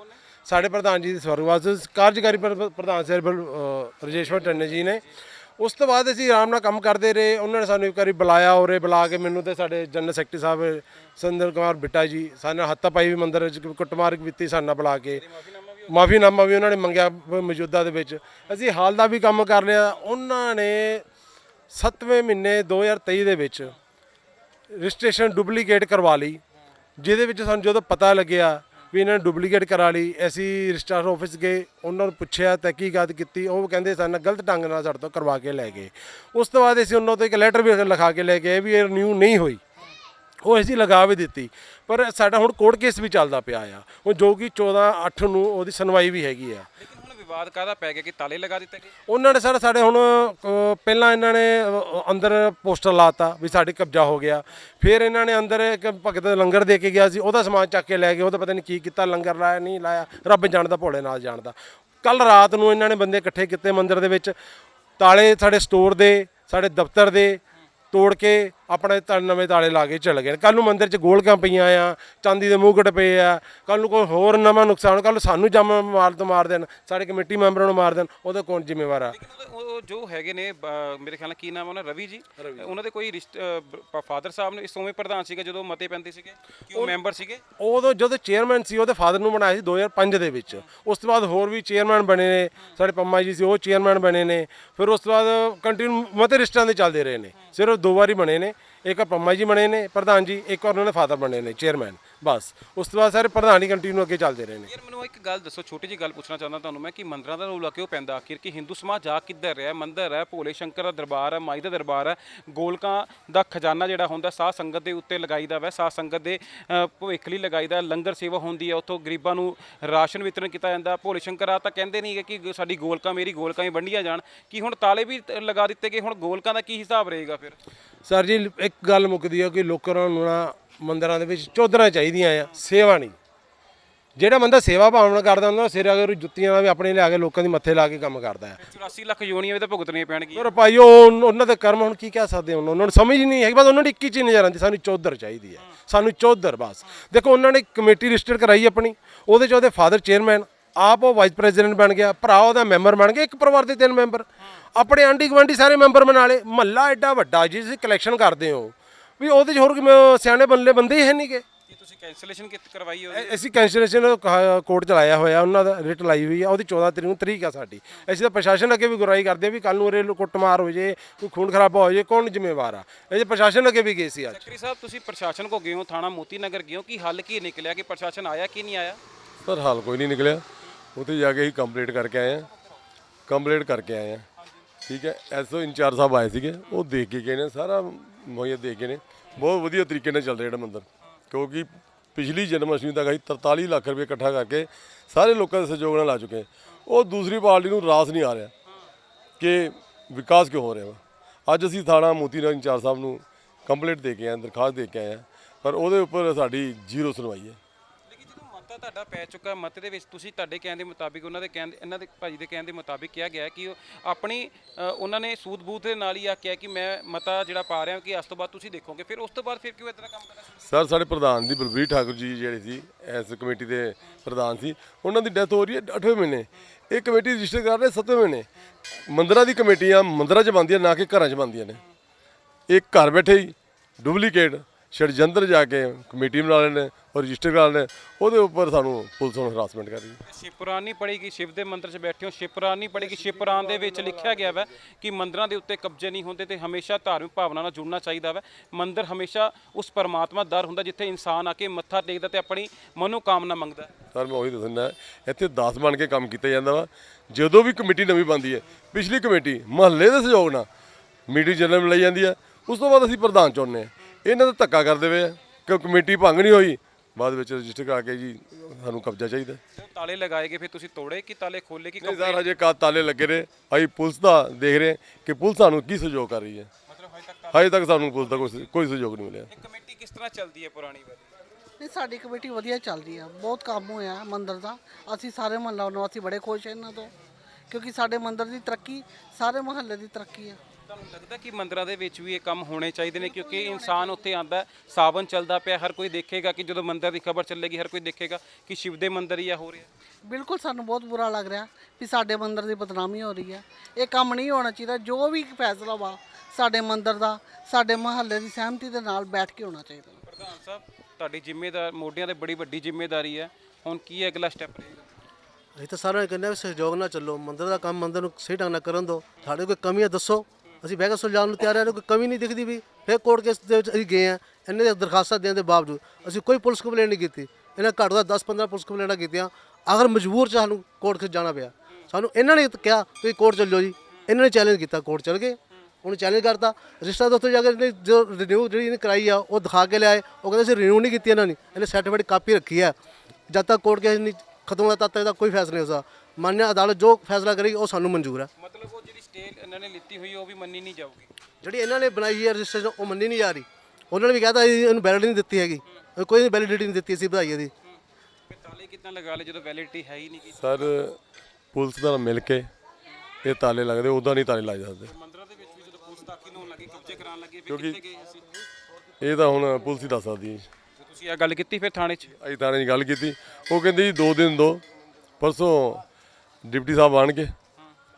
[SPEAKER 1] ਸਾਡੇ ਪ੍ਰਧਾਨ ਜੀ ਦੇ ਸਵਰਗਵਾਸ ਕਾਰਜਕਾਰੀ ਪ੍ਰਧਾਨ ਸਰ ਰਜੇਸ਼ਵਰ ਟੰਨੇ ਜੀ ਨੇ। ਉਸ ਤੋਂ ਬਾਅਦ ਅਸੀਂ ਆਰਾਮ ਨਾਲ ਕੰਮ ਕਰਦੇ ਰਹੇ। ਉਹਨਾਂ ਨੇ ਸਾਨੂੰ ਇੱਕ ਵਾਰੀ ਬੁਲਾਇਆ ਔਰੇ ਬੁਲਾ ਕੇ ਮੈਨੂੰ ਤੇ ਸਾਡੇ ਜਨਰਲ ਸੈਕਟਰੀ ਸਾਹਿਬ ਸੰਦਰ ਕੁਮਾਰ ਬਿੱਟਾ ਜੀ ਸਾਨੂੰ ਹੱਥਾ ਪਾਈ ਵੀ ਮੰਦਰ ਵਿੱਚ ਕੁੱਟਮਾਰ ਕੀਤੀ ਸਾਡੇ ਨਾਲ ਬੁਲਾ ਕੇ। ਮਾਫੀਨਾਮਾ ਵੀ ਉਹਨਾਂ ਨੇ ਮੰਗਿਆ ਮੌਜੂਦਾ ਦੇ ਵਿੱਚ। ਅਸੀਂ ਹਾਲ ਦਾ ਵੀ ਕੰਮ ਕਰ ਲਿਆ ਉਹਨਾਂ ਨੇ 7ਵੇਂ ਮਹੀਨੇ 2023 ਦੇ ਵਿੱਚ ਰਜਿਸਟ੍ਰੇਸ਼ਨ ਡੁਪਲੀਕੇਟ ਕਰਵਾ ਲਈ, ਜਿਹਦੇ ਵਿੱਚ ਸਾਨੂੰ ਜਦੋਂ ਪਤਾ ਲੱਗਿਆ ਵੀ ਇਹਨਾਂ ਨੇ ਡੁਪਲੀਕੇਟ ਕਰਾ ਲਈ। ਅਸੀਂ ਰਜਿਸਟਰ ਆਫਿਸ ਗਏ, ਉਹਨਾਂ ਨੂੰ ਪੁੱਛਿਆ, ਤਹਿਕੀਕਾਤ ਕੀਤੀ। ਉਹ ਕਹਿੰਦੇ ਸਾਨੂੰ, ਗਲਤ ਢੰਗ ਨਾਲ ਸਾਡੇ ਤੋਂ ਕਰਵਾ ਕੇ ਲੈ ਗਏ। ਉਸ ਤੋਂ ਬਾਅਦ ਅਸੀਂ ਉਹਨਾਂ ਤੋਂ ਇੱਕ ਲੈਟਰ ਵੀ ਲਿਖਾ ਕੇ ਲੈ ਗਏ ਵੀ ਇਹ ਰਿਨਿਊ ਨਹੀਂ ਹੋਈ। ਉਹ ਅਸੀਂ ਲਗਾ ਵੀ ਦਿੱਤੀ। ਪਰ ਸਾਡਾ ਹੁਣ ਕੋਰਟ ਕੇਸ ਵੀ ਚੱਲਦਾ ਪਿਆ ਆ। ਉਹ ਜੋ ਕਿ 14 8 ਨੂੰ ਉਹਦੀ ਸੁਣਵਾਈ ਵੀ ਹੈਗੀ ਆ।
[SPEAKER 4] ਵਿਵਾਦ ਕਾਹਦਾ ਪੈ ਗਿਆ ਕਿ ਤਾਲੇ ਲਗਾ ਦਿੱਤੇ ਗਏ?
[SPEAKER 1] ਉਹਨਾਂ ਨੇ ਸਰ ਸਾਡੇ ਹੁਣ ਅ, ਪਹਿਲਾਂ ਇਹਨਾਂ ਨੇ ਅ, ਅੰਦਰ ਪੋਸਟਰ ਲਾਤਾ ਵੀ ਸਾਡੇ ਕਬਜ਼ਾ ਹੋ ਗਿਆ। ਫਿਰ ਇਹਨਾਂ ਨੇ ਅੰਦਰ ਇੱਕ ਭਗਤ ਲੰਗਰ ਦੇ ਕੇ ਗਿਆ ਸੀ ਉਹਦਾ ਸਮਾਨ ਚੱਕ ਕੇ ਲੈ ਗਏ ਉਹਦਾ ਪਤਾ ਨਹੀਂ ਕੀ ਕੀਤਾ ਲੰਗਰ ਲਾਇਆ ਨਹੀਂ ਲਾਇਆ ਰੱਬ ਜਾਣਦਾ ਭੋਲੇ ਨਾਲ ਜਾਣਦਾ। ਕੱਲ ਰਾਤ ਨੂੰ ਇਹਨਾਂ ਨੇ ਬੰਦੇ ਇਕੱਠੇ ਕੀਤੇ ਮੰਦਿਰ ਦੇ ਵਿੱਚ ਤਾਲੇ ਸਾਡੇ ਸਟੋਰ ਦੇ ਸਾਡੇ ਦਫ਼ਤਰ ਦੇ ਤੋੜ ਕੇ ਆਪਣੇ ਤ ਨਵੇਂ ਤਾਲੇ ਲਾ ਕੇ ਚਲੇ ਗਏ ਕੱਲ ਨੂੰ ਮੰਦਿਰ 'ਚ ਗੋਲਕਾਂ ਪਈਆਂ ਆ ਚਾਂਦੀ ਦੇ ਮੂੰਹਗਟ ਪਏ ਆ। ਕੱਲ ਨੂੰ ਕੋਈ ਹੋਰ ਨਵਾਂ ਨੁਕਸਾਨ ਕੱਲ ਸਾਨੂੰ ਜੰਮ ਮਾਰ ਤੋਂ ਮਾਰ ਦੇਣ ਸਾਡੇ ਕਮੇਟੀ ਮੈਂਬਰਾਂ ਨੂੰ ਮਾਰ ਦੇਣ ਉਹਦਾ ਕੌਣ ਜ਼ਿੰਮੇਵਾਰ ਆ?
[SPEAKER 4] ਉਹ ਜੋ ਹੈਗੇ ਨੇ ਮੇਰੇ ਖਿਆਲ ਨਾਲ ਕੀ ਨਾਮ ਉਹਨਾਂ ਰਵੀ ਜੀ? ਉਹਨਾਂ ਦੇ ਕੋਈ ਫਾਦਰ ਸਾਹਿਬ ਨੇ ਸੋਵੇਂ ਪ੍ਰਧਾਨ ਸੀਗੇ ਜਦੋਂ ਮਤੇ ਪੈਂਦੇ ਸੀਗੇ? ਕਿ ਉਹ ਮੈਂਬਰ ਸੀਗੇ?
[SPEAKER 1] ਉਦੋਂ ਜਦੋਂ ਚੇਅਰਮੈਨ ਸੀ ਉਹਦੇ ਫਾਦਰ ਨੂੰ ਬਣਾਇਆ ਸੀ 2005 ਦੇ ਵਿੱਚ। ਉਸ ਤੋਂ ਬਾਅਦ ਹੋਰ ਵੀ ਚੇਅਰਮੈਨ ਬਣੇ ਨੇ ਸਾਡੇ ਪੰਮਾ ਜੀ ਸੀ ਉਹ ਚੇਅਰਮੈਨ ਬਣੇ ਨੇ। ਫਿਰ ਉਸ ਤੋਂ ਬਾਅਦ ਕੰਟੀਨਿਊ ਮਤੇ ਰਿਸ਼ਤਿਆਂ ਦੇ ਚੱਲਦੇ ਰਹੇ ਨੇ। ਸਿਰਫ ਦੋ ਵਾਰੀ ਬਣੇ ਨੇ। ਇੱਕ ਪੰਮਾ ਜੀ ਬਣੇ ਨੇ, ਪ੍ਰਧਾਨ ਜੀ, ਇੱਕ ਵਾਰ ਉਹਨਾਂ ਦੇ ਫਾਦਰ ਬਣੇ ਨੇ, ਚੇਅਰਮੈਨ। ਬਸ। ਉਸ ਤੋਂ ਬਾਅਦ ਸਾਰੇ ਪ੍ਰਧਾਨ ਹੀ ਕੰਟੀਨਿਊ ਅੱਗੇ ਚੱਲਦੇ ਰਹੇ ਨੇ।
[SPEAKER 4] ਯਾਰ ਮੈਨੂੰ ਇੱਕ ਗੱਲ ਦੱਸੋ ਛੋਟੀ ਜਿਹੀ ਗੱਲ ਪੁੱਛਣਾ ਚਾਹੁੰਦਾ ਤੁਹਾਨੂੰ ਮੈਂ ਕਿ ਮੰਦਰਾਂ ਦਾ ਰੌਲਾ ਕਿਉਂ ਪੈਂਦਾ? ਆਖਿਰ ਕਿ ਹਿੰਦੂ ਸਮਾਜ ਜਾ ਕਿੱਧਰ ਰਿਹਾ? ਮੰਦਰ ਹੈ ਭੋਲੇ ਸ਼ੰਕਰ ਦਾ ਦਰਬਾਰ ਹੈ ਮਾਈ ਦਾ ਦਰਬਾਰ ਹੈ ਗੋਲਕਾਂ ਦਾ ਖਜ਼ਾਨਾ ਜਿਹੜਾ ਹੁੰਦਾ ਸਾਧ ਸੰਗਤ ਦੇ ਉੱਤੇ ਲਗਾਈਦਾ ਵੈ ਸਾਧ ਸੰਗਤ ਦੇ ਭਵਿੱਖ ਲਈ ਲਗਾਈਦਾ ਲੰਗਰ ਸੇਵਾ ਹੁੰਦੀ ਹੈ ਉੱਥੋਂ ਗਰੀਬਾਂ ਨੂੰ ਰਾਸ਼ਨ ਵਿਤਰਨ ਕੀਤਾ ਜਾਂਦਾ। ਭੋਲੇ ਸ਼ੰਕਰ ਆ ਤਾਂ ਕਹਿੰਦੇ ਨਹੀਂ ਕਿ ਸਾਡੀ ਗੋਲਕਾਂ ਮੇਰੀ ਗੋਲਕਾਂ ਹੀ ਵੰਡੀਆਂ ਜਾਣ। ਕਿ ਹੁਣ ਤਾਲੇ ਵੀ ਲਗਾ ਦਿੱਤੇ ਗਏ? ਹੁਣ ਗੋਲਕਾਂ ਦਾ ਕੀ ਹਿਸਾਬ ਰਹੇਗਾ ਫਿਰ?
[SPEAKER 1] ਸਰ ਜੀ ਇੱਕ ਗੱਲ ਮੁੱਕਦੀ ਹੈ ਕਿ ਲੋਕਾਂ ਨੂੰ ਨਾ ਮੰਦਰਾਂ ਦੇ ਵਿੱਚ ਚੌਧਰਾਂ ਚਾਹੀਦੀਆਂ ਆ ਸੇਵਾ ਨਹੀਂ। ਜਿਹੜਾ ਬੰਦਾ ਸੇਵਾ ਭਾਵਨਾ ਕਰਦਾ ਹੁੰਦਾ ਸਿਰ ਅਗਰ ਜੁੱਤੀਆਂ ਨਾਲ ਵੀ ਆਪਣੇ ਲਿਆ ਕੇ ਲੋਕਾਂ ਦੀ ਮੱਥੇ ਲਾ ਕੇ ਕੰਮ ਕਰਦਾ ਹੈ।
[SPEAKER 4] 84 ਲੱਖ ਯੋਨੀਆਂ ਵੀ ਤਾਂ ਭੁਗਤਣੀਆਂ ਪੈਣਗੀਆਂ।
[SPEAKER 1] ਪਰ ਭਾਈ ਉਹ ਉਹਨਾਂ ਦੇ ਕਰਮ ਹੁਣ ਕੀ ਕਹਿ ਸਕਦੇ ਹੁਣ ਉਹਨਾਂ ਨੂੰ ਸਮਝ ਹੀ ਨਹੀਂ ਹੈ ਬਸ ਉਹਨਾਂ ਦੀ ਇੱਕ ਹੀ ਚੀਜ਼ ਨਜ਼ਰ ਆਉਂਦੀ ਸਾਨੂੰ ਚੌਧਰ ਚਾਹੀਦੀ ਹੈ। ਸਾਨੂੰ ਚੌਧਰ ਬਸ। ਦੇਖੋ ਉਹਨਾਂ ਨੇ ਕਮੇਟੀ ਰਜਿਸਟਰ ਕਰਾਈ ਆਪਣੀ ਉਹਦੇ ਚ ਉਹਦੇ ਫਾਦਰ ਚੇਅਰਮੈਨ ਆਪ ਉਹ ਵਾਈਸ ਪ੍ਰੈਜ਼ੀਡੈਂਟ ਬਣ ਗਿਆ ਭਰਾ ਉਹਦਾ ਮੈਂਬਰ ਬਣ ਗਿਆ ਇੱਕ ਪਰਿਵਾਰ ਦੇ ਤਿੰਨ ਮੈਂਬਰ। ਆਪਣੇ ਆਂਢੀ ਗੁਆਂਢੀ ਸਾਰੇ ਮੈਂਬਰ ਬਣਾ ਲਏ ਮਹੱਲਾ ਐਡਾ ਵੱਡਾ ਜੀ ਤੁਸੀਂ ਕਲੈਕਸ਼ਨ ਕਰਦੇ ਹੋ ਵੀ ਉਹਦੇ ਚ ਹੋਰ ਕਿਵੇਂ ਸਿਆਣੇ ਬੰਦੇ ਬੰਦੇ ਹੀ ਹੈ ਨਹੀਂਗੇ
[SPEAKER 4] ਕੀ ਤੁਸੀਂ ਕੈਂਸਲੇਸ਼ਨ ਕਿਤ ਕਰਵਾਈ ਹੋ
[SPEAKER 1] ਅਸੀਂ ਕੈਂਸਲੇਸ਼ਨ ਕੋਰਟ ਚਲਾਇਆ ਹੋਇਆ ਉਹਨਾਂ ਦਾ ਰਿਟ ਲਾਈ ਹੋਈ ਆ ਉਹਦੀ 14 ਤਰੀਕ ਨੂੰ ਤਰੀਕ ਆ ਸਾਡੀ। ਅਸੀਂ ਤਾਂ ਪ੍ਰਸ਼ਾਸਨ ਅੱਗੇ ਵੀ ਗੁਰਾਈ ਕਰਦੇ ਆ ਵੀ ਕੱਲ ਨੂੰ ਉਰੇ ਕੁੱਟਮਾਰ ਹੋ ਜੇ ਕੋਈ ਖੂਨ ਖਰਾਬਾ ਹੋ ਜੇ ਕੌਣ ਜ਼ਿੰਮੇਵਾਰ ਆ? ਇਹ ਪ੍ਰਸ਼ਾਸਨ ਅੱਗੇ ਵੀ ਗਏ ਸੀ ਅੱਜ।
[SPEAKER 4] ਚੱਕਰੀ ਸਾਹਿਬ ਤੁਸੀਂ ਪ੍ਰਸ਼ਾਸਨ ਕੋ ਗਏ ਹੋ ਥਾਣਾ ਮੋਤੀ ਨਗਰ ਗਏ ਹੋ ਕੀ ਹੱਲ ਕੀ ਨਿਕਲਿਆ ਕਿ ਪ੍ਰਸ਼ਾਸਨ ਆਇਆ ਕਿ ਨਹੀਂ ਆਇਆ?
[SPEAKER 5] ਸਰ ਹਾਲ ਕੋਈ ਨਹੀਂ ਨਿਕਲਿਆ। ਉੱਥੇ ਜਾ ਕੇ ਹੀ ਕੰਪਲੀਟ ਕਰਕੇ ਆਏ ਆ। ਕੰਪਲੀਟ ਕਰਕੇ ਆਏ ਆ। ਠੀਕ ਹੈ ਐਸਓ ਇੰਚਾਰਜ ਸਾਹਿਬ ਆਏ ਸੀਗੇ ਉਹ ਦੇਖ ਕੇ ਗਏ ਨੇ ਸਾਰਾ ਮੁਹੱਈਆ ਦੇ ਕੇ ਨੇ। ਬਹੁਤ ਵਧੀਆ ਤਰੀਕੇ ਨਾਲ ਚੱਲ ਰਿਹਾ ਜਿਹੜਾ ਮੰਦਿਰ। ਕਿਉਂਕਿ ਪਿਛਲੀ ਜਨਮ ਅਸ਼ਟਮੀ ਤੱਕ ਅਸੀਂ 43 ਲੱਖ ਰੁਪਏ ਇਕੱਠਾ ਕਰਕੇ ਸਾਰੇ ਲੋਕਾਂ ਦੇ ਸਹਿਯੋਗ ਨਾਲ ਲਾ ਚੁੱਕੇ ਹਾਂ। ਉਹ ਦੂਸਰੀ ਪਾਰਟੀ ਨੂੰ ਰਾਸ ਨਹੀਂ ਆ ਰਿਹਾ ਕਿ ਵਿਕਾਸ ਕਿਉਂ ਹੋ ਰਿਹਾ ਵਾ। ਅੱਜ ਅਸੀਂ ਥਾਣਾ ਮੋਤੀ ਨਗਰ ਇੰਚਾਰਜ ਸਾਹਿਬ ਨੂੰ ਕੰਪਲੀਟ ਦੇ ਕੇ ਆਏ ਹਾਂ, ਦਰਖਾਸਤ ਦੇ ਕੇ ਆਏ ਹਾਂ ਪਰ ਉਹਦੇ ਉੱਪਰ ਸਾਡੀ ਜ਼ੀਰੋ ਸੁਣਵਾਈ ਹੈ।
[SPEAKER 4] ਮਤਾ ਤੁਹਾਡਾ ਪੈ ਚੁੱਕਾ ਮਤੇ ਦੇ ਵਿੱਚ। ਤੁਸੀਂ ਤੁਹਾਡੇ ਕਹਿਣ ਦੇ ਮੁਤਾਬਿਕ ਉਹਨਾਂ ਦੇ ਕਹਿਣ ਦੇ ਇਹਨਾਂ ਦੇ ਭਾਜੀ ਦੇ ਕਹਿਣ ਦੇ ਮੁਤਾਬਿਕ ਕਿਹਾ ਗਿਆ ਹੈ ਕਿ ਉਹ ਆਪਣੀ ਅ, ਉਹਨਾਂ ਨੇ ਸੂਦ-ਬੂਤ ਦੇ ਨਾਲ ਹੀ ਆ ਕਿਹਾ ਕਿ ਮੈਂ ਮਤਾ ਜਿਹੜਾ ਪਾ ਰਿਹਾ ਕਿ ਇਸ ਤੋਂ ਬਾਅਦ ਤੁਸੀਂ ਦੇਖੋਗੇ। ਫਿਰ ਉਸ ਤੋਂ ਬਾਅਦ ਫਿਰ ਕਿਉਂ ਇਤਨਾ ਕੰਮ ਕਰਨਾ ਸ਼ੁਰੂ
[SPEAKER 5] ਸਰ ਸਾਡੇ ਪ੍ਰਧਾਨ ਜੀ ਬਲਬੀਰ ਠਾਕੁਰ ਜੀ ਜਿਹੜੇ ਸੀ ਇਸ ਕਮੇਟੀ ਦੇ ਪ੍ਰਧਾਨ ਸੀ ਉਹਨਾਂ ਦੀ ਡੈਥ ਹੋ ਰਹੀ ਹੈ 8ਵੇਂ ਮਹੀਨੇ। ਇਹ ਕਮੇਟੀ ਰਜਿਸਟਰ ਕਰ ਰਹੇ 7ਵੇਂ ਮਹੀਨੇ। ਮੰਦਰਾਂ ਦੀ ਕਮੇਟੀਆਂ ਮੰਦਰਾਂ 'ਚ ਬਣਦੀਆਂ ਨਾ ਕਿ ਘਰਾਂ 'ਚ ਬਣਦੀਆਂ ਨੇ। ਇਹ ਘਰ ਬੈਠੇ ਹੀ ਡੁਪਲੀਕੇਟ ਸ਼ੜਜੰਦਰ ਜਾ ਕੇ ਕਮੇਟੀ ਬਣਾ ਲੈਣ ਔਰ ਰਜਿਸਟਰ ਕਰਾ ਲੈਣ ਉਹਦੇ ਉੱਪਰ ਸਾਨੂੰ ਪੁਲਿਸ ਹੁਣ ਹਰਾਸਮੈਂਟ ਕਰ ਰਹੀ ਹੈ।
[SPEAKER 4] ਸ਼ਿਪਰਾਨ ਨਹੀਂ ਪੜੇਗੀ ਸ਼ਿਵ ਦੇ ਮੰਦਰ 'ਚ ਬੈਠੇ ਹੋ ਸ਼ਿਪਰਾਨ ਨਹੀਂ ਪੜੇਗੀ ਸ਼ਿਪਰਾਨ ਦੇ ਵਿੱਚ ਲਿਖਿਆ ਗਿਆ ਵਾ ਕਿ ਮੰਦਰਾਂ ਦੇ ਉੱਤੇ ਕਬਜ਼ੇ ਨਹੀਂ ਹੁੰਦੇ ਤੇ ਹਮੇਸ਼ਾ ਧਾਰਮਿਕ ਭਾਵਨਾ ਨਾਲ ਜੁੜਨਾ ਚਾਹੀਦਾ ਵਾ। ਮੰਦਰ ਹਮੇਸ਼ਾ ਉਸ ਪਰਮਾਤਮਾ ਦਰ ਹੁੰਦਾ ਜਿੱਥੇ ਇਨਸਾਨ ਆ ਕੇ ਮੱਥਾ ਟੇਕਦਾ ਤੇ ਆਪਣੀ ਮਨੋ ਕਾਮਨਾ ਮੰਗਦਾ।
[SPEAKER 5] ਸਰ ਮੈਂ ਉਹੀ ਦੱਸਣਾ ਇੱਥੇ ਦਾਸ ਬਣ ਕੇ ਕੰਮ ਕੀਤਾ ਜਾਂਦਾ ਵਾ। ਜਦੋਂ ਵੀ ਕਮੇਟੀ ਨਵੀਂ ਬਣਦੀ ਹੈ ਪਿਛਲੀ ਕਮੇਟੀ ਮਹੱਲੇ ਦੇ ਸਹਿਯੋਗ ਨਾਲ ਮੀਟਿੰਗ ਜਨਰਲ ਲਈ ਜਾਂਦੀ ਹੈ। ਉਸ ਤੋਂ ਬਾਅਦ ਅਸੀਂ ਪ੍ਰਧਾਨ ਚੁਣਨੇ ਆ। ਇਹਨਾਂ ਦਾ ਧੱਕਾ ਕਰਦੇ ਪਏ ਆ ਕਿ ਕਮੇਟੀ ਭੰਗ ਨਹੀਂ ਹੋਈ। ਬਾਅਦ ਵਿੱਚ ਰਜਿਸਟਰ ਕਰਾ ਕੇ ਜੀ ਸਾਨੂੰ ਕਬਜ਼ਾ ਚਾਹੀਦਾ।
[SPEAKER 4] ਤਾਲੇ ਲਗਾਏ ਗਏ ਫਿਰ ਤੁਸੀਂ ਤੋੜੇ ਕਿ ਤਾਲੇ ਖੋਲੇ ਕਿ
[SPEAKER 5] ਨਹੀਂ ਸਰ ਹਜੇ ਕਾ ਤਾਲੇ ਲੱਗੇ ਨੇ ਅਸੀਂ ਪੁਲਿਸ ਦਾ ਦੇਖ ਰਹੇ ਕਿ ਪੁਲਿਸ ਸਾਨੂੰ ਕੀ ਸਹਿਯੋਗ ਕਰ ਰਹੀ ਹੈ।
[SPEAKER 4] ਮਤਲਬ ਹਜੇ ਤੱਕ
[SPEAKER 5] ਹਜੇ ਤੱਕ ਸਾਨੂੰ ਪੁਲਿਸ ਦਾ ਕੋਈ ਕੋਈ ਸਹਿਯੋਗ ਨਹੀਂ ਮਿਲਿਆ।
[SPEAKER 4] ਕਮੇਟੀ ਕਿਸ ਤਰ੍ਹਾਂ ਚੱਲਦੀ ਹੈ ਪੁਰਾਣੀ ਵਾਲੀ?
[SPEAKER 6] ਨਹੀਂ ਸਾਡੀ ਕਮੇਟੀ ਵਧੀਆ ਚੱਲਦੀ ਆ ਬਹੁਤ ਕੰਮ ਹੋਇਆ ਮੰਦਿਰ ਦਾ। ਅਸੀਂ ਸਾਰੇ ਮਹੱਲਾ ਨਿਵਾਸੀ ਬੜੇ ਖੁਸ਼ ਹਾਂ ਇਹਨਾਂ ਤੋਂ ਕਿਉਂਕਿ ਸਾਡੇ ਮੰਦਿਰ ਦੀ ਤਰੱਕੀ ਸਾਰੇ ਮਹੱਲੇ ਦੀ ਤਰੱਕੀ ਆ
[SPEAKER 4] ਤੁਹਾਨੂੰ ਲੱਗਦਾ ਕਿ ਮੰਦਰਾਂ ਦੇ ਵਿੱਚ ਵੀ ਇਹ ਕੰਮ ਹੋਣੇ ਚਾਹੀਦੇ ਨੇ? ਕਿਉਂਕਿ ਇਨਸਾਨ ਉੱਥੇ ਆਂਦਾ ਸਾਵਨ ਚੱਲਦਾ ਪਿਆ ਹਰ ਕੋਈ ਦੇਖੇਗਾ ਕਿ ਜਦੋਂ ਮੰਦਰ ਦੀ ਖਬਰ ਚੱਲੇਗੀ ਹਰ ਕੋਈ ਦੇਖੇਗਾ ਕਿ ਸ਼ਿਵ ਦੇ ਮੰਦਰ ਹੀ ਆ ਹੋ ਰਿਹਾ।
[SPEAKER 6] ਬਿਲਕੁਲ ਸਾਨੂੰ ਬਹੁਤ ਬੁਰਾ ਲੱਗ ਰਿਹਾ ਵੀ ਸਾਡੇ ਮੰਦਿਰ ਦੀ ਬਦਨਾਮੀ ਹੋ ਰਹੀ ਹੈ। ਇਹ ਕੰਮ ਨਹੀਂ ਹੋਣਾ ਚਾਹੀਦਾ ਜੋ ਵੀ ਫੈਸਲਾ ਵਾ ਸਾਡੇ ਮੰਦਿਰ ਦਾ ਸਾਡੇ ਮਹੱਲੇ ਦੀ ਸਹਿਮਤੀ ਦੇ ਨਾਲ ਬੈਠ ਕੇ ਹੋਣਾ ਚਾਹੀਦਾ।
[SPEAKER 4] ਪ੍ਰਧਾਨ ਸਾਹਿਬ ਤੁਹਾਡੀ ਜ਼ਿੰਮੇਦਾਰ ਮੋਢਿਆਂ ਤੇ ਬੜੀ ਵੱਡੀ ਜ਼ਿੰਮੇਵਾਰੀ ਹੈ। ਹੁਣ ਕੀ ਅਗਲਾ ਸਟੈਪ ਰਹੇਗਾ?
[SPEAKER 3] ਅਸੀਂ ਤਾਂ ਸਾਰਿਆਂ ਨੂੰ ਕਹਿੰਦੇ ਹਾਂ ਵੀ ਸਹਿਯੋਗ ਨਾਲ ਚੱਲੋ। ਮੰਦਰ ਦਾ ਕੰਮ ਮੰਦਰ ਨੂੰ ਸਹੀ ਢੰਗ ਨਾਲ ਕਰਨ ਦਿਓ। ਸਾਡੇ ਕੋਈ ਕਮੀਆਂ ਦੱਸੋ। ਅਸੀਂ ਬਹਿ ਕੇ ਸੁਲਝਾਉਣ ਨੂੰ ਤਿਆਰ ਹਾਂ ਕੋਈ ਕਮੀ ਨਹੀਂ ਦਿਖਦੀ ਵੀ, ਫਿਰ ਕੋਰਟ ਕੇਸ ਦੇ ਵਿੱਚ ਅਸੀਂ ਗਏ ਆ ਇੰਨੇ ਦੀਆਂ ਦਰਖਾਸਤਾਂ ਦੇਣ ਦੇ ਬਾਵਜੂਦ ਅਸੀਂ ਕੋਈ ਪੁਲਿਸ ਕੰਪਲੇਂਟ ਨਹੀਂ ਕੀਤੀ। ਇਹਨਾਂ ਘੱਟ ਦਾ 10-15 ਪੁਲਿਸ ਕੰਪਲੇਂਟਾਂ ਕੀਤੀਆਂ। ਅਗਰ ਮਜਬੂਰ ਚ ਸਾਨੂੰ ਕੋਰਟ ਕੇਸ ਜਾਣਾ ਪਿਆ, ਸਾਨੂੰ ਇਹਨਾਂ ਨੇ ਕਿਹਾ, ਤੁਸੀਂ ਕੋਰਟ ਚੱਲੋ ਜੀ। ਇਹਨਾਂ ਨੇ ਚੈਲੰਜ ਕੀਤਾ ਕੋਰਟ ਚੱਲ ਗਏ। ਉਹਨੂੰ ਚੈਲੰਜ ਕਰਤਾ। ਰਜਿਸਟਰ ਦਫ਼ਤਰ ਜਾ ਕੇ ਜੋ ਰਿਨਿਊ ਜਿਹੜੀ ਇਹਨੇ ਕਰਾਈ ਆ, ਉਹ ਦਿਖਾ ਕੇ ਲਿਆਏ। ਉਹ ਕਹਿੰਦੇ ਸੀ ਰਿਨਿਊ ਨਹੀਂ ਕੀਤੀ ਇਹਨਾਂ ਨੇ। ਇਹਨੇ ਸਰਟੀਫਿਕੇਟ ਕਾਪੀ ਰੱਖੀ ਆ। ਜਦ ਤੱਕ ਕੋਰਟ ਕੇਸ ਨਹੀਂ ਖਤਮ ਹੋਇਆ, ਤਦ ਤੱਕ ਇਹਦਾ ਕੋਈ ਫੈਸਲਾ ਨਹੀਂ ਹੋ ਸਕਦਾ। ਮਾਨਯ ਅਦਾਲਤ ਜੋ ਫੈਸਲਾ ਕਰੇਗੀ, ਉਹ ਸਾਨੂੰ ਮਨਜ਼ੂਰ ਹੈ
[SPEAKER 4] ਮਤਲਬ ਉਹ ਸਟੇ ਇਹਨਾਂ ਨੇ ਲਿੱਤੀ ਹੋਈ ਉਹ ਵੀ ਮੰਨੀ ਨਹੀਂ ਜਾਊਗੀ।
[SPEAKER 3] ਜਿਹੜੀ ਇਹਨਾਂ ਨੇ ਬਣਾਈ ਹੈ ਰਜਿਸਟ੍ਰੇਸ਼ਨ ਉਹ ਮੰਨੀ ਨਹੀਂ ਜਾ ਰਹੀ। ਉਹਨਾਂ ਨੇ ਵੀ ਕਹਤਾ ਇਹਨੂੰ ਵੈਲਿਡਿਟੀ ਨਹੀਂ ਦਿੱਤੀ ਹੈਗੀ। ਕੋਈ ਨਹੀਂ ਵੈਲਿਡਿਟੀ ਨਹੀਂ ਦਿੱਤੀ ਸੀ ਵਧਾਈ ਇਹਦੀ
[SPEAKER 4] ਫਿਰ ਤਾਲੇ ਕਿਤਨਾ ਲਗਾ ਲਏ ਜਦੋਂ ਵੈਲਿਡਿਟੀ ਹੈ ਹੀ ਨਹੀਂ
[SPEAKER 5] ਸਰ ਪੁਲਿਸ ਨਾਲ ਮਿਲ ਕੇ ਇਹ ਤਾਲੇ ਲੱਗਦੇ ਉਦਾਂ ਨਹੀਂ ਤਾਲੇ ਲੱਗ ਜਾਂਦੇ।
[SPEAKER 4] ਮੰਦਰਾਂ ਦੇ ਵਿੱਚ ਵੀ ਜਦੋਂ ਪੁਲਿਸ ਦਾਖਲ ਹੋਣ ਲੱਗੀ ਕਬਜ਼ੇ ਕਰਾਉਣ ਲੱਗੇ ਫਿਰ ਕਿੱਥੇ ਗਏ ਅਸੀਂ?
[SPEAKER 5] ਇਹ ਤਾਂ ਹੁਣ ਪੁਲਿਸ ਹੀ ਦੱਸ ਸਕਦੀ ਹੈ।
[SPEAKER 4] ਤੁਸੀਂ ਇਹ ਗੱਲ ਕੀਤੀ ਫਿਰ ਥਾਣੇ 'ਚ?
[SPEAKER 5] ਅਸੀਂ ਥਾਣੇ 'ਚ ਗੱਲ ਕੀਤੀ। ਉਹ ਕਹਿੰਦੇ ਜੀ 2 ਦਿਨ ਦੋ ਪਰਸੋਂ ਡਿਪਟੀ ਸਾਹਿਬ ਆਣਗੇ।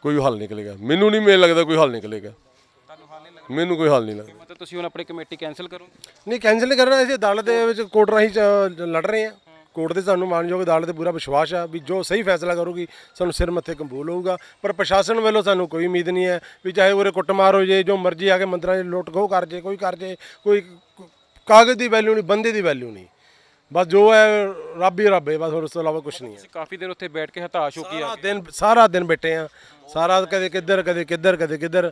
[SPEAKER 5] ਕੋਈ ਹੱਲ ਨਿਕਲੇਗਾ। ਮੈਨੂੰ ਨਹੀਂ ਮੈਨੂੰ ਲੱਗਦਾ ਕੋਈ ਹੱਲ ਨਿਕਲੇਗਾ।
[SPEAKER 4] ਤੁਹਾਨੂੰ ਹਾਲ ਨਹੀਂ ਲੱਗਦਾ?
[SPEAKER 5] ਮੈਨੂੰ ਕੋਈ ਹੱਲ ਨਹੀਂ ਲੱਗਦਾ।
[SPEAKER 4] ਮਤਲਬ ਤੁਸੀਂ ਹੁਣ ਆਪਣੀ ਕਮੇਟੀ ਕੈਨਸਲ ਕਰੋ
[SPEAKER 1] ਨਹੀਂ ਕੈਂਸਲ ਨਹੀਂ ਕਰਨਾ। ਅਸੀਂ ਅਦਾਲਤ ਦੇ ਵਿੱਚ ਕੋਰਟ ਰਾਹੀਂ ਚ- ਲੜ ਰਹੇ ਹਾਂ। ਕੋਰਟ ਦੇ ਸਾਨੂੰ ਮਾਨਯੋਗ ਅਦਾਲਤ ਤੇ ਪੂਰਾ ਵਿਸ਼ਵਾਸ ਆ ਵੀ ਜੋ ਸਹੀ ਫੈਸਲਾ ਕਰੂਗੀ ਸਾਨੂੰ ਸਿਰ ਮੱਥੇ ਕੰਬੂਲ ਹੋਊਗਾ। ਪਰ ਪ੍ਰਸ਼ਾਸਨ ਵੱਲੋਂ ਸਾਨੂੰ ਕੋਈ ਉਮੀਦ ਨਹੀਂ ਹੈ ਵੀ ਚਾਹੇ ਉਰੇ ਕੁੱਟਮਾਰ ਹੋ ਜੇ ਜੋ ਮਰਜ਼ੀ ਆ ਕੇ ਮੰਦਰਾਂ 'ਚ ਲੁੱਟ ਖੋਹ ਕਰ ਜੇ ਕੋਈ ਕਰ ਜੇ ਕੋਈ ਕ- ਕਾਗਜ਼ ਦੀ ਵੈਲਿਊ ਨਹੀਂ ਬੰਦੇ ਦੀ ਵੈਲਿਊ ਨਹੀਂ। ਬਸ ਜੋ ਹੈ ਰੱਬ ਹੀ ਰੱਬ ਹੈ ਬਸ ਹੋਰ ਉਸ ਤੋਂ ਇਲਾਵਾ ਕੁਝ ਨਹੀਂ ਹੈ।
[SPEAKER 4] ਤੁਸੀਂ ਕਾਫੀ ਦੇਰ ਉੱਥੇ ਬੈਠ ਕੇ ਹਤਾਸ਼ ਹੋ ਕੇ
[SPEAKER 1] ਸਾਰਾ ਦਿਨ ਸਾਰਾ ਦਿਨ ਬੈਠੇ ਆ ਸਾਰਾ ਕਦੇ ਕਿੱਧਰ ਕਦੇ ਕਿੱਧਰ ਕਦੇ ਕਿੱਧਰ।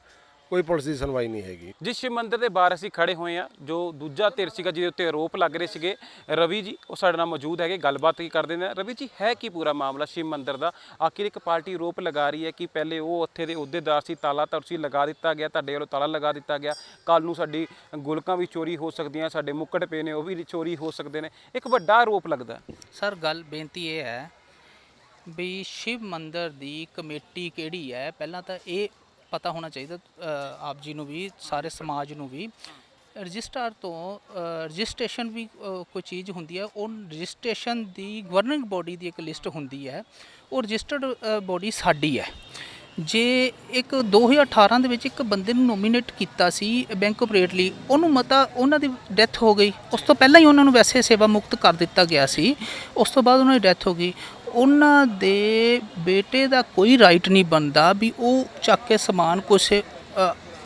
[SPEAKER 1] ਕੋਈ ਪੁਲਿਸ ਦੀ ਸੁਣਵਾਈ ਨਹੀਂ ਹੈਗੀ।
[SPEAKER 4] ਜਿਸ ਸ਼ਿਵ ਮੰਦਿਰ ਦੇ ਬਾਹਰ ਅਸੀਂ ਖੜੇ ਹੋਏ ਆ ਜੋ ਦੂਜਾ ਧਿਰ ਸੀਗਾ ਜਿਹਦੇ ਉੱਤੇ ਆਰੋਪ ਲੱਗ ਰਹੇ ਸੀਗੇ। ਰਵੀ ਜੀ ਉਹ ਸਾਡੇ ਨਾਲ ਮੌਜੂਦ ਹੈਗੇ ਗੱਲਬਾਤ ਕੀ ਕਰਦੇ ਨੇ। ਰਵੀ ਜੀ ਹੈ ਕੀ ਪੂਰਾ ਮਾਮਲਾ ਸ਼ਿਵ ਮੰਦਿਰ ਦਾ? ਆਖਿਰ ਇੱਕ ਪਾਰਟੀ ਆਰੋਪ ਲਗਾ ਰਹੀ ਹੈ ਕਿ ਪਹਿਲੇ ਉਹ ਉੱਥੇ ਦੇ ਅਹੁਦੇਦਾਰ ਸੀ ਤਾਲਾ ਤਰਸੀ ਲਗਾ ਦਿੱਤਾ ਗਿਆ ਤੁਹਾਡੇ ਵੱਲੋਂ ਤਾਲਾ ਲਗਾ ਦਿੱਤਾ ਗਿਆ। ਕੱਲ ਨੂੰ ਸਾਡੀ ਗੁਲਕਾਂ ਵੀ ਚੋਰੀ ਹੋ ਸਕਦੀਆਂ ਸਾਡੇ ਮੁੱਕਟ ਪਏ ਨੇ ਉਹ ਵੀ ਚੋਰੀ ਹੋ ਸਕਦੇ ਨੇ। ਇੱਕ ਵੱਡਾ ਆਰੋਪ ਲੱਗਦਾ।
[SPEAKER 2] ਸਰ ਗੱਲ ਬੇਨਤੀ ਇਹ ਹੈ ਵੀ ਸ਼ਿਵ ਮੰਦਿਰ ਦੀ ਕਮੇਟੀ ਕਿਹੜੀ ਹੈ? ਪਹਿਲਾਂ ਤਾਂ ਇਹ ਪਤਾ ਹੋਣਾ ਚਾਹੀਦਾ ਆਪ ਜੀ ਨੂੰ ਵੀ, ਸਾਰੇ ਸਮਾਜ ਨੂੰ ਵੀ। ਰਜਿਸਟਰ ਤੋਂ ਰਜਿਸਟ੍ਰੇਸ਼ਨ ਵੀ ਕੋਈ ਚੀਜ਼ ਹੁੰਦੀ ਹੈ, ਉਹ ਰਜਿਸਟ੍ਰੇਸ਼ਨ ਦੀ ਗਵਰਨਿੰਗ ਬੋਡੀ ਦੀ ਇੱਕ ਲਿਸਟ ਹੁੰਦੀ ਹੈ। ਉਹ ਰਜਿਸਟਰਡ ਬੋਡੀ ਸਾਡੀ ਹੈ। ਜੇ ਇੱਕ 2018 ਦੇ ਵਿੱਚ ਇੱਕ ਬੰਦੇ ਨੂੰ ਨੋਮੀਨੇਟ ਕੀਤਾ ਸੀ ਬੈਂਕ ਆਪਰੇਟ ਲਈ, ਉਹਨੂੰ ਮਤਾ ਉਹਨਾਂ ਦੀ ਡੈਥ ਹੋ ਗਈ। ਉਸ ਤੋਂ ਪਹਿਲਾਂ ਹੀ ਉਹਨਾਂ ਨੂੰ ਵੈਸੇ ਸੇਵਾ ਮੁਕਤ ਕਰ ਦਿੱਤਾ ਗਿਆ ਸੀ। ਉਸ ਤੋਂ ਬਾਅਦ ਉਹਨਾਂ ਦੀ ਡੈਥ ਹੋ ਗਈ। ਉਹਨਾਂ ਦੇ ਬੇਟੇ ਦਾ ਕੋਈ ਰਾਈਟ ਨਹੀਂ ਬਣਦਾ ਵੀ ਉਹ ਚੱਕ ਕੇ ਸਮਾਨ ਕੁਛ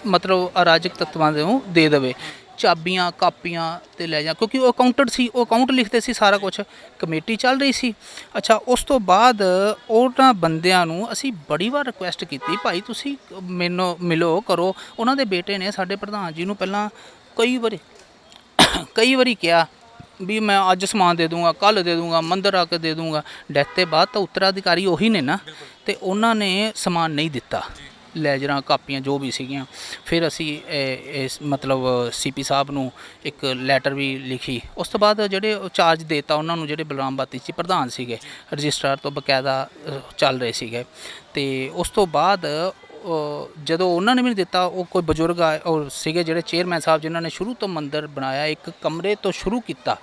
[SPEAKER 2] ਮਤਲਬ ਅਰਾਜਕ ਤੱਤਵਾਂ ਦੇ ਨੂੰ ਦੇ ਦੇਵੇ। ਚਾਬੀਆਂ, ਕਾਪੀਆਂ ਤੇ ਲੈ ਜਾ, ਕਿਉਂਕਿ ਉਹ ਅਕਾਊਂਟਡ ਸੀ, ਉਹ ਅਕਾਊਂਟ ਲਿਖਦੇ ਸੀ ਸਾਰਾ ਕੁਝ ਕਮੇਟੀ ਚੱਲ ਰਹੀ ਸੀ। ਅੱਛਾ, ਉਸ ਤੋਂ ਬਾਅਦ ਉਹਨਾਂ ਬੰਦਿਆਂ ਨੂੰ ਅਸੀਂ ਬੜੀ ਵਾਰ ਰਿਕੁਐਸਟ ਕੀਤੀ, ਭਾਈ ਤੁਸੀਂ ਮੈਨੂੰ ਮਿਲੋ, ਕਰੋ। ਉਹਨਾਂ ਦੇ ਬੇਟੇ ਨੇ ਸਾਡੇ ਪ੍ਰਧਾਨ ਜੀ ਨੂੰ ਪਹਿਲਾਂ ਕਈ ਵਾਰੀ ਕਈ ਵਾਰੀ ਕਿਹਾ ਵੀ ਮੈਂ ਅੱਜ ਸਮਾਨ ਦੇ ਦੂੰਗਾ ਕੱਲ ਦੇ ਦੂੰਗਾ, ਮੰਦਰ ਆ ਕੇ ਦੇ ਦੂੰਗਾ। ਡੈਥ ਤੇ ਬਾਅਦ ਤਾਂ ਉੱਤਰਾਧਿਕਾਰੀ ਉਹੀ ਨੇ ਨਾ। ਤੇ ਉਹਨਾਂ ਨੇ ਸਮਾਨ ਨਹੀਂ ਦਿੱਤਾ। ਲੈਜਰਾਂ ਕਾਪੀਆਂ ਜੋ ਵੀ ਸੀਗੀਆਂ। ਫਿਰ ਅਸੀਂ ਇਸ ਮਤਲਬ ਸੀਪੀ ਸਾਹਿਬ ਨੂੰ ਇੱਕ ਲੈਟਰ ਵੀ ਲਿਖੀ। ਉਸ ਤੋਂ ਬਾਅਦ ਜਿਹੜੇ ਉਹ ਚਾਰਜ ਦੇਤਾ ਉਹਨਾਂ ਨੂੰ ਜਿਹੜੇ ਬਲਰਾਮ ਬਾਤੀ ਸੀ ਪ੍ਰਧਾਨ ਸੀਗੇ। ਰਜਿਸਟਰਾਰ ਤੋਂ ਬਕਾਇਦਾ ਚੱਲ ਰਹੇ ਸੀਗੇ। ਤੇ ਉਸ ਤੋਂ ਬਾਅਦ ਜਦੋਂ ਉਹਨਾਂ ਨੇ ਵੀ ਨਹੀਂ ਦਿੱਤਾ, ਉਹ ਕੋਈ ਬਜ਼ੁਰਗ ਆਏ ਉਹ ਸੀਗੇ ਜਿਹੜੇ ਚੇਅਰਮੈਨ ਸਾਹਿਬ ਜਿਨ੍ਹਾਂ ਨੇ ਸ਼ੁਰੂ ਤੋਂ ਮੰਦਿਰ ਬਣਾਇਆ, ਇੱਕ ਕਮਰੇ ਤੋਂ ਸ਼ੁਰੂ ਕੀਤਾ।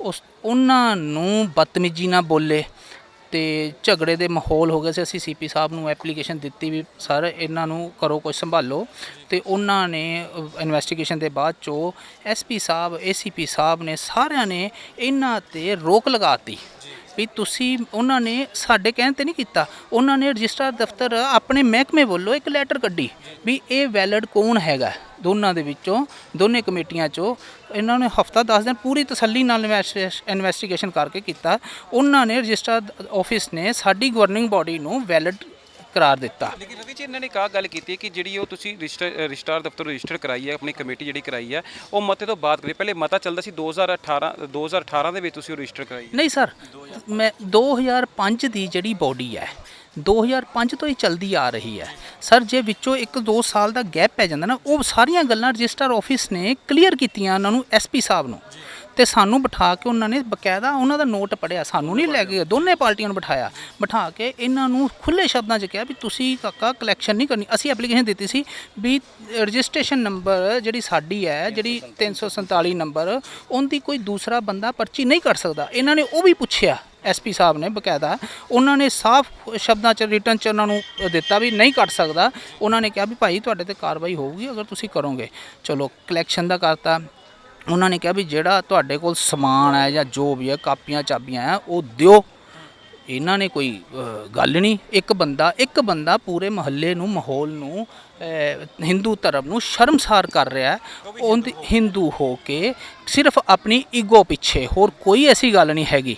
[SPEAKER 2] ਉਸ, ਉਹਨਾਂ ਨੂੰ ਬਦਤਮੀਜੀ ਨਾਲ ਬੋਲੇ ਤੇ ਝਗੜੇ ਦੇ ਮਾਹੌਲ ਹੋ ਗਏ ਸੀ। ਅਸੀਂ ਸੀਪੀ ਸਾਹਿਬ ਨੂੰ ਐਪਲੀਕੇਸ਼ਨ ਦਿੱਤੀ ਵੀ, ਸਰ, ਇਹਨਾਂ ਨੂੰ ਕਰੋ ਕੁਝ ਸੰਭਾਲੋ। ਤੇ ਉਹਨਾਂ ਨੇ ਇਨਵੈਸਟੀਗੇਸ਼ਨ ਦੇ ਬਾਅਦ ਚੋਂ ਐਸਪੀ ਸਾਹਿਬ ਏਸੀਪੀ ਸਾਹਿਬ ਨੇ ਸਾਰਿਆਂ ਨੇ ਇਹਨਾਂ ਤੇ ਰੋਕ ਲਗਾਤੀ ਵੀ ਤੁਸੀਂ ਉਹਨਾਂ ਨੇ ਸਾਡੇ ਕਹਿਣ ਤੇ ਨਹੀਂ ਕੀਤਾ। ਉਹਨਾਂ ਨੇ ਰਜਿਸਟਰ ਦਫ਼ਤਰ ਆਪਣੇ ਮਹਿਕਮੇ ਵੱਲੋਂ ਇੱਕ ਲੈਟਰ ਕੱਢੀ ਵੀ ਇਹ ਵੈਲਿਡ ਕੌਣ ਹੈਗਾ। ਦੋਨਾਂ ਦੇ ਵਿੱਚੋਂ, ਦੋਨੇ ਕਮੇਟੀਆਂ ਚੋਂ ਇਹਨਾਂ ਨੇ ਹਫਤਾ 10 ਦਿਨ ਪੂਰੀ ਤਸੱਲੀ ਨਾਲ ਇਨਵੈਸਟੀਗੇਸ਼ਨ ਕਰਕੇ ਕੀਤਾ। ਉਹਨਾਂ ਨੇ ਰਜਿਸਟਰ ਆਫਿਸ ਨੇ ਸਾਡੀ ਗਵਰਨਿੰਗ ਬਾਡੀ ਨੂੰ ਵੈਲਿਡ ਕਰਾਰ ਦਿੱਤਾ।
[SPEAKER 4] ਲੇਕਿਨ ਰਵੀ ਜੀ ਇਹਨਾਂ ਨੇ ਕਾ ਗੱਲ ਕੀਤੀ ਹੈ ਕਿ ਜਿਹੜੀ ਉਹ ਤੁਸੀਂ ਰਜਿਸਟਰ ਰਜਿਸਟਰ ਦਫ਼ਤਰ ਰਜਿਸਟਰ ਕਰਾਈ ਹੈ ਆਪਣੀ ਕਮੇਟੀ ਜਿਹੜੀ ਕਰਾਈ ਹੈ ਉਹ ਮਤੇ ਤੋਂ ਬਾਅਦ ਕਰੀ। ਪਹਿਲੇ ਮਤਾ ਚੱਲਦਾ ਸੀ 2018 2018 ਦੇ ਵਿੱਚ ਤੁਸੀਂ ਉਹ ਰਜਿਸਟਰ ਕਰਾਈ
[SPEAKER 2] ਨਹੀਂ ਸਰ ਮੈਂ 2005 ਦੀ ਜਿਹੜੀ ਬੋਡੀ ਹੈ 2005 ਤੋਂ ਹੀ ਚਲਦੀ ਆ ਰਹੀ ਹੈ। ਸਰ ਜੇ ਵਿੱਚੋਂ 1-2 ਸਾਲ ਦਾ ਗੈਪ ਪੈ ਜਾਂਦਾ ਨਾ ਉਹ ਸਾਰੀਆਂ ਗੱਲਾਂ ਰਜਿਸਟਰ ਆਫਿਸ ਨੇ ਕਲੀਅਰ ਕੀਤੀਆਂ ਉਹਨਾਂ ਨੂੰ ਐਸਪੀ ਸਾਹਿਬ ਨੂੰ। ਤੇ ਸਾਨੂੰ ਬਿਠਾ ਕੇ ਉਹਨਾਂ ਨੇ ਬਕਾਇਦਾ ਉਹਨਾਂ ਦਾ ਨੋਟ ਪੜਿਆ ਸਾਨੂੰ ਨਹੀਂ ਲੈ ਕੇ ਦੋਨੇ ਪਾਰਟੀਆਂ ਨੂੰ ਬਿਠਾਇਆ। ਬਿਠਾ ਕੇ ਇਹਨਾਂ ਨੂੰ ਖੁੱਲੇ ਸ਼ਬਦਾਂ 'ਚ ਕਿਹਾ ਵੀ ਤੁਸੀਂ ਕਾਕਾ ਕਲੈਕਸ਼ਨ ਨਹੀਂ ਕਰਨੀ। ਅਸੀਂ ਐਪਲੀਕੇਸ਼ਨ ਦਿੱਤੀ ਸੀ ਵੀ ਰਜਿਸਟ੍ਰੇਸ਼ਨ ਨੰਬਰ ਜਿਹੜੀ ਸਾਡੀ ਹੈ, ਜਿਹੜੀ 347 ਨੰਬਰ ਉਹਦੀ ਕੋਈ ਦੂਸਰਾ ਬੰਦਾ ਪਰਚੀ ਨਹੀਂ ਕਰ ਸਕਦਾ। ਇਹਨਾਂ ਨੇ ਉਹ ਵੀ ਪੁੱਛਿਆ ਐਸਪੀ ਸਾਹਿਬ ਨੇ ਬਕਾਇਦਾ। ਉਹਨਾਂ ਨੇ ਸਾਫ਼ ਸ਼ਬਦਾਂ 'ਚ ਰਿਟਰਨ 'ਚ ਉਹਨਾਂ ਨੂੰ ਦਿੱਤਾ ਵੀ ਨਹੀਂ ਕੱਟ ਸਕਦਾ। ਉਹਨਾਂ ਨੇ ਕਿਹਾ ਵੀ ਭਾਈ ਤੁਹਾਡੇ ਤੇ ਕਾਰਵਾਈ ਹੋਊਗੀ, ਅਗਰ ਤੁਸੀਂ ਕਰੋਗੇ। ਚਲੋ ਕਲੈਕਸ਼ਨ ਦਾ ਕਰਤਾ। ਉਹਨਾਂ ਨੇ ਕਿਹਾ ਵੀ ਜਿਹੜਾ ਤੁਹਾਡੇ ਕੋਲ ਸਮਾਨ ਹੈ ਜਾਂ ਜੋ ਵੀ ਹੈ, ਕਾਪੀਆਂ, ਚਾਬੀਆਂ ਹੈ, ਉਹ ਦਿਓ। ਇਹਨਾਂ ਨੇ ਕੋਈ ਗੱਲ ਨਹੀਂ। ਇੱਕ ਬੰਦਾ ਇੱਕ ਬੰਦਾ ਪੂਰੇ ਮਹੱਲੇ ਨੂੰ, ਮਾਹੌਲ ਨੂੰ ਹਿੰਦੂ ਧਰਮ ਨੂੰ ਸ਼ਰਮਸਾਰ ਕਰ ਰਿਹਾ ਉਹ ਹਿੰਦੂ ਹੋ ਕੇ ਸਿਰਫ ਆਪਣੀ ਈਗੋ ਪਿੱਛੇ, ਹੋਰ ਕੋਈ ਐਸੀ ਗੱਲ ਨਹੀਂ ਹੈਗੀ।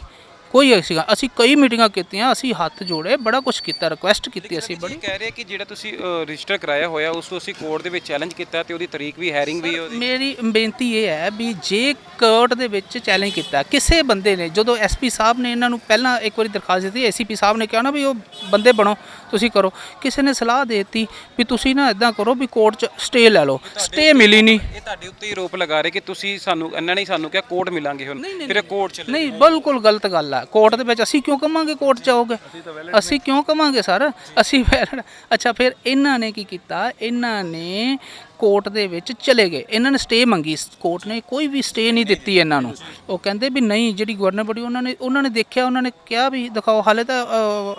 [SPEAKER 2] ਕੋਈ ਐਸੀ ਗੱਲ ਅਸੀਂ ਕਈ ਮੀਟਿੰਗਾਂ ਕੀਤੀਆਂ ਅਸੀਂ ਹੱਥ ਜੋੜੇ ਬੜਾ ਕੁਝ ਕੀਤਾ ਰਿਕੁਐਸਟ ਕੀਤੀ ਅਸੀਂ ਬੜੀ।
[SPEAKER 4] ਕਹਿ ਰਹੇ ਕਿ ਜਿਹੜਾ ਤੁਸੀਂ ਰਜਿਸਟਰ ਕਰਾਇਆ ਹੋਇਆ ਉਸ ਨੂੰ ਅਸੀਂ ਕੋਰਟ ਦੇ ਵਿੱਚ ਚੈਲੰਜ ਕੀਤਾ ਤੇ ਉਹਦੀ ਤਰੀਕ ਵੀ ਹੈਰਿੰਗ ਵੀ ਉਹਦੀ
[SPEAKER 2] ਮੇਰੀ ਬੇਨਤੀ ਇਹ ਹੈ ਵੀ ਜੇ ਕੋਰਟ ਦੇ ਵਿੱਚ ਚੈਲੰਜ ਕੀਤਾ ਕਿਸੇ ਬੰਦੇ ਨੇ ਜਦੋਂ ਐਸਪੀ ਸਾਹਿਬ ਨੇ ਇਹਨਾਂ ਨੂੰ ਪਹਿਲਾਂ ਇੱਕ ਵਾਰੀ ਦਰਖਾਸਤ ਦਿੱਤੀ ਏਸੀਪੀ ਸਾਹਿਬ ਨੇ ਕਿਹਾ ਨਾ ਵੀ ਉਹ ਬੰਦੇ ਬਣੋ ਤੁਸੀਂ ਕਰੋ। ਕਿਸੇ ਨੇ ਸਲਾਹ ਦੇ ਦਿੱਤੀ ਵੀ ਤੁਸੀਂ ਨਾ ਇਦਾਂ ਕਰੋ ਵੀ ਕੋਰਟ 'ਚ ਸਟੇ ਲੈ ਲਓ। ਸਟੇ ਮਿਲੀ ਨਹੀਂ।
[SPEAKER 4] ਇਹ ਤੁਹਾਡੇ ਉੱਤੇ ਹੀ ਆਰੋਪ ਲਗਾ ਰਹੇ ਕਿ ਤੁਸੀਂ ਸਾਨੂੰ ਇਹਨਾਂ ਨੇ ਸਾਨੂੰ ਕਿਹਾ ਕੋਰਟ ਮਿਲਾਂਗੇ ਹੁਣ। ਫਿਰ ਕੋਰਟ ਚ
[SPEAKER 2] ਨਹੀਂ ਬਿਲਕੁਲ ਗਲਤ ਗੱਲ ਆ। ਕੋਰਟ ਦੇ ਵਿੱਚ ਅਸੀਂ ਕਿਉਂ ਕਵਾਂਗੇ ਕੋਰਟ ਚ ਆਓਗੇ? ਅਸੀਂ ਕਿਉਂ ਕਵਾਂਗੇ ਸਰ? ਅਸੀਂ ਫਿਰ ਅੱਛਾ ਫਿਰ ਇਹਨਾਂ ਨੇ ਕੀ ਕੀਤਾ? ਇਹਨਾਂ ਨੇ ਕੋਰਟ ਦੇ ਵਿੱਚ ਚਲੇ ਗਏ। ਇਹਨਾਂ ਨੇ ਸਟੇ ਮੰਗੀ। ਕੋਰਟ ਨੇ ਕੋਈ ਵੀ ਸਟੇ ਨਹੀਂ ਦਿੱਤੀ ਇਹਨਾਂ ਨੂੰ। ਉਹ ਕਹਿੰਦੇ ਵੀ ਨਹੀਂ ਜਿਹੜੀ ਗਵਰਨਰ ਬੜੀ ਉਹਨਾਂ ਨੇ ਉਹਨਾਂ ਨੇ ਦੇਖਿਆ ਉਹਨਾਂ ਨੇ ਕਿਹਾ ਵੀ ਦਿਖਾਓ ਹਾਲੇ ਤਾਂ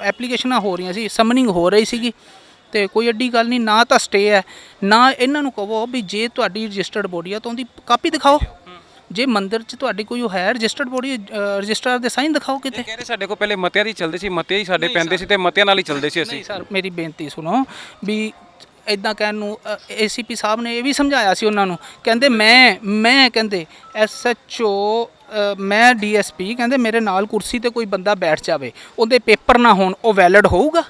[SPEAKER 2] ਐਪਲੀਕੇਸ਼ਨਾਂ ਹੋ ਰਹੀਆਂ ਸੀ ਸਮਨਿੰਗ ਹੋ ਰਹੀ ਸੀਗੀ। ਤੇ ਕੋਈ ਐਡੀ ਗੱਲ ਨਹੀਂ ਨਾ ਤਾਂ ਸਟੇ ਹੈ ਨਾ ਇਹਨਾਂ ਨੂੰ ਕਹੋ ਵੀ ਜੇ ਤੁਹਾਡੀ ਰਜਿਸਟਰਡ ਬੋਡੀ ਆ ਤਾਂ ਉਹਦੀ ਕਾਪੀ ਦਿਖਾਓ। ਜੇ ਮੰਦਿਰ 'ਚ ਤੁਹਾਡੀ ਕੋਈ ਉਹ ਹੈ ਰਜਿਸਟਰਡ ਬੋਡੀ ਰਜਿਸਟਰ ਦੇ ਸਾਈਨ ਦਿਖਾਓ ਕਿਤੇ?
[SPEAKER 4] ਕਹਿ ਰਹੇ ਸਾਡੇ ਕੋਲ ਪਹਿਲੇ ਮਤਿਆਂ ਦੀ ਚੱਲਦੇ ਸੀ ਮਤੇ ਹੀ ਸਾਡੇ ਪੈਂਦੇ ਸੀ ਤੇ ਮਤਿਆਂ ਨਾਲ ਹੀ ਚੱਲਦੇ ਸੀ ਅਸੀਂ।
[SPEAKER 2] ਨਹੀਂ ਸਰ ਮੇਰੀ ਬੇਨਤੀ ਸੁਣੋ ਵੀ ਇਦਾਂ ਕਹਿਣ ਨੂੰ ਏਸੀਪੀ ਸਾਹਿਬ ਨੇ ਇਹ ਵੀ ਸਮਝਾਇਆ ਸੀ ਉਹਨਾਂ ਨੂੰ। ਕਹਿੰਦੇ ਮੈਂ ਮੈਂ ਕਹਿੰਦੇ ਐਸਐਚਓ ਮੈਂ ਡੀਐਸਪੀ ਕਹਿੰਦੇ ਮੇਰੇ ਨਾਲ ਕੁਰਸੀ ਤੇ ਕੋਈ ਬੰਦਾ ਬੈਠ ਜਾਵੇ ਉਹਦੇ ਪੇਪਰ ਨਾ ਹੋਣ ਉਹ ਵੈਲਿਡ ਹੋਊਗਾ?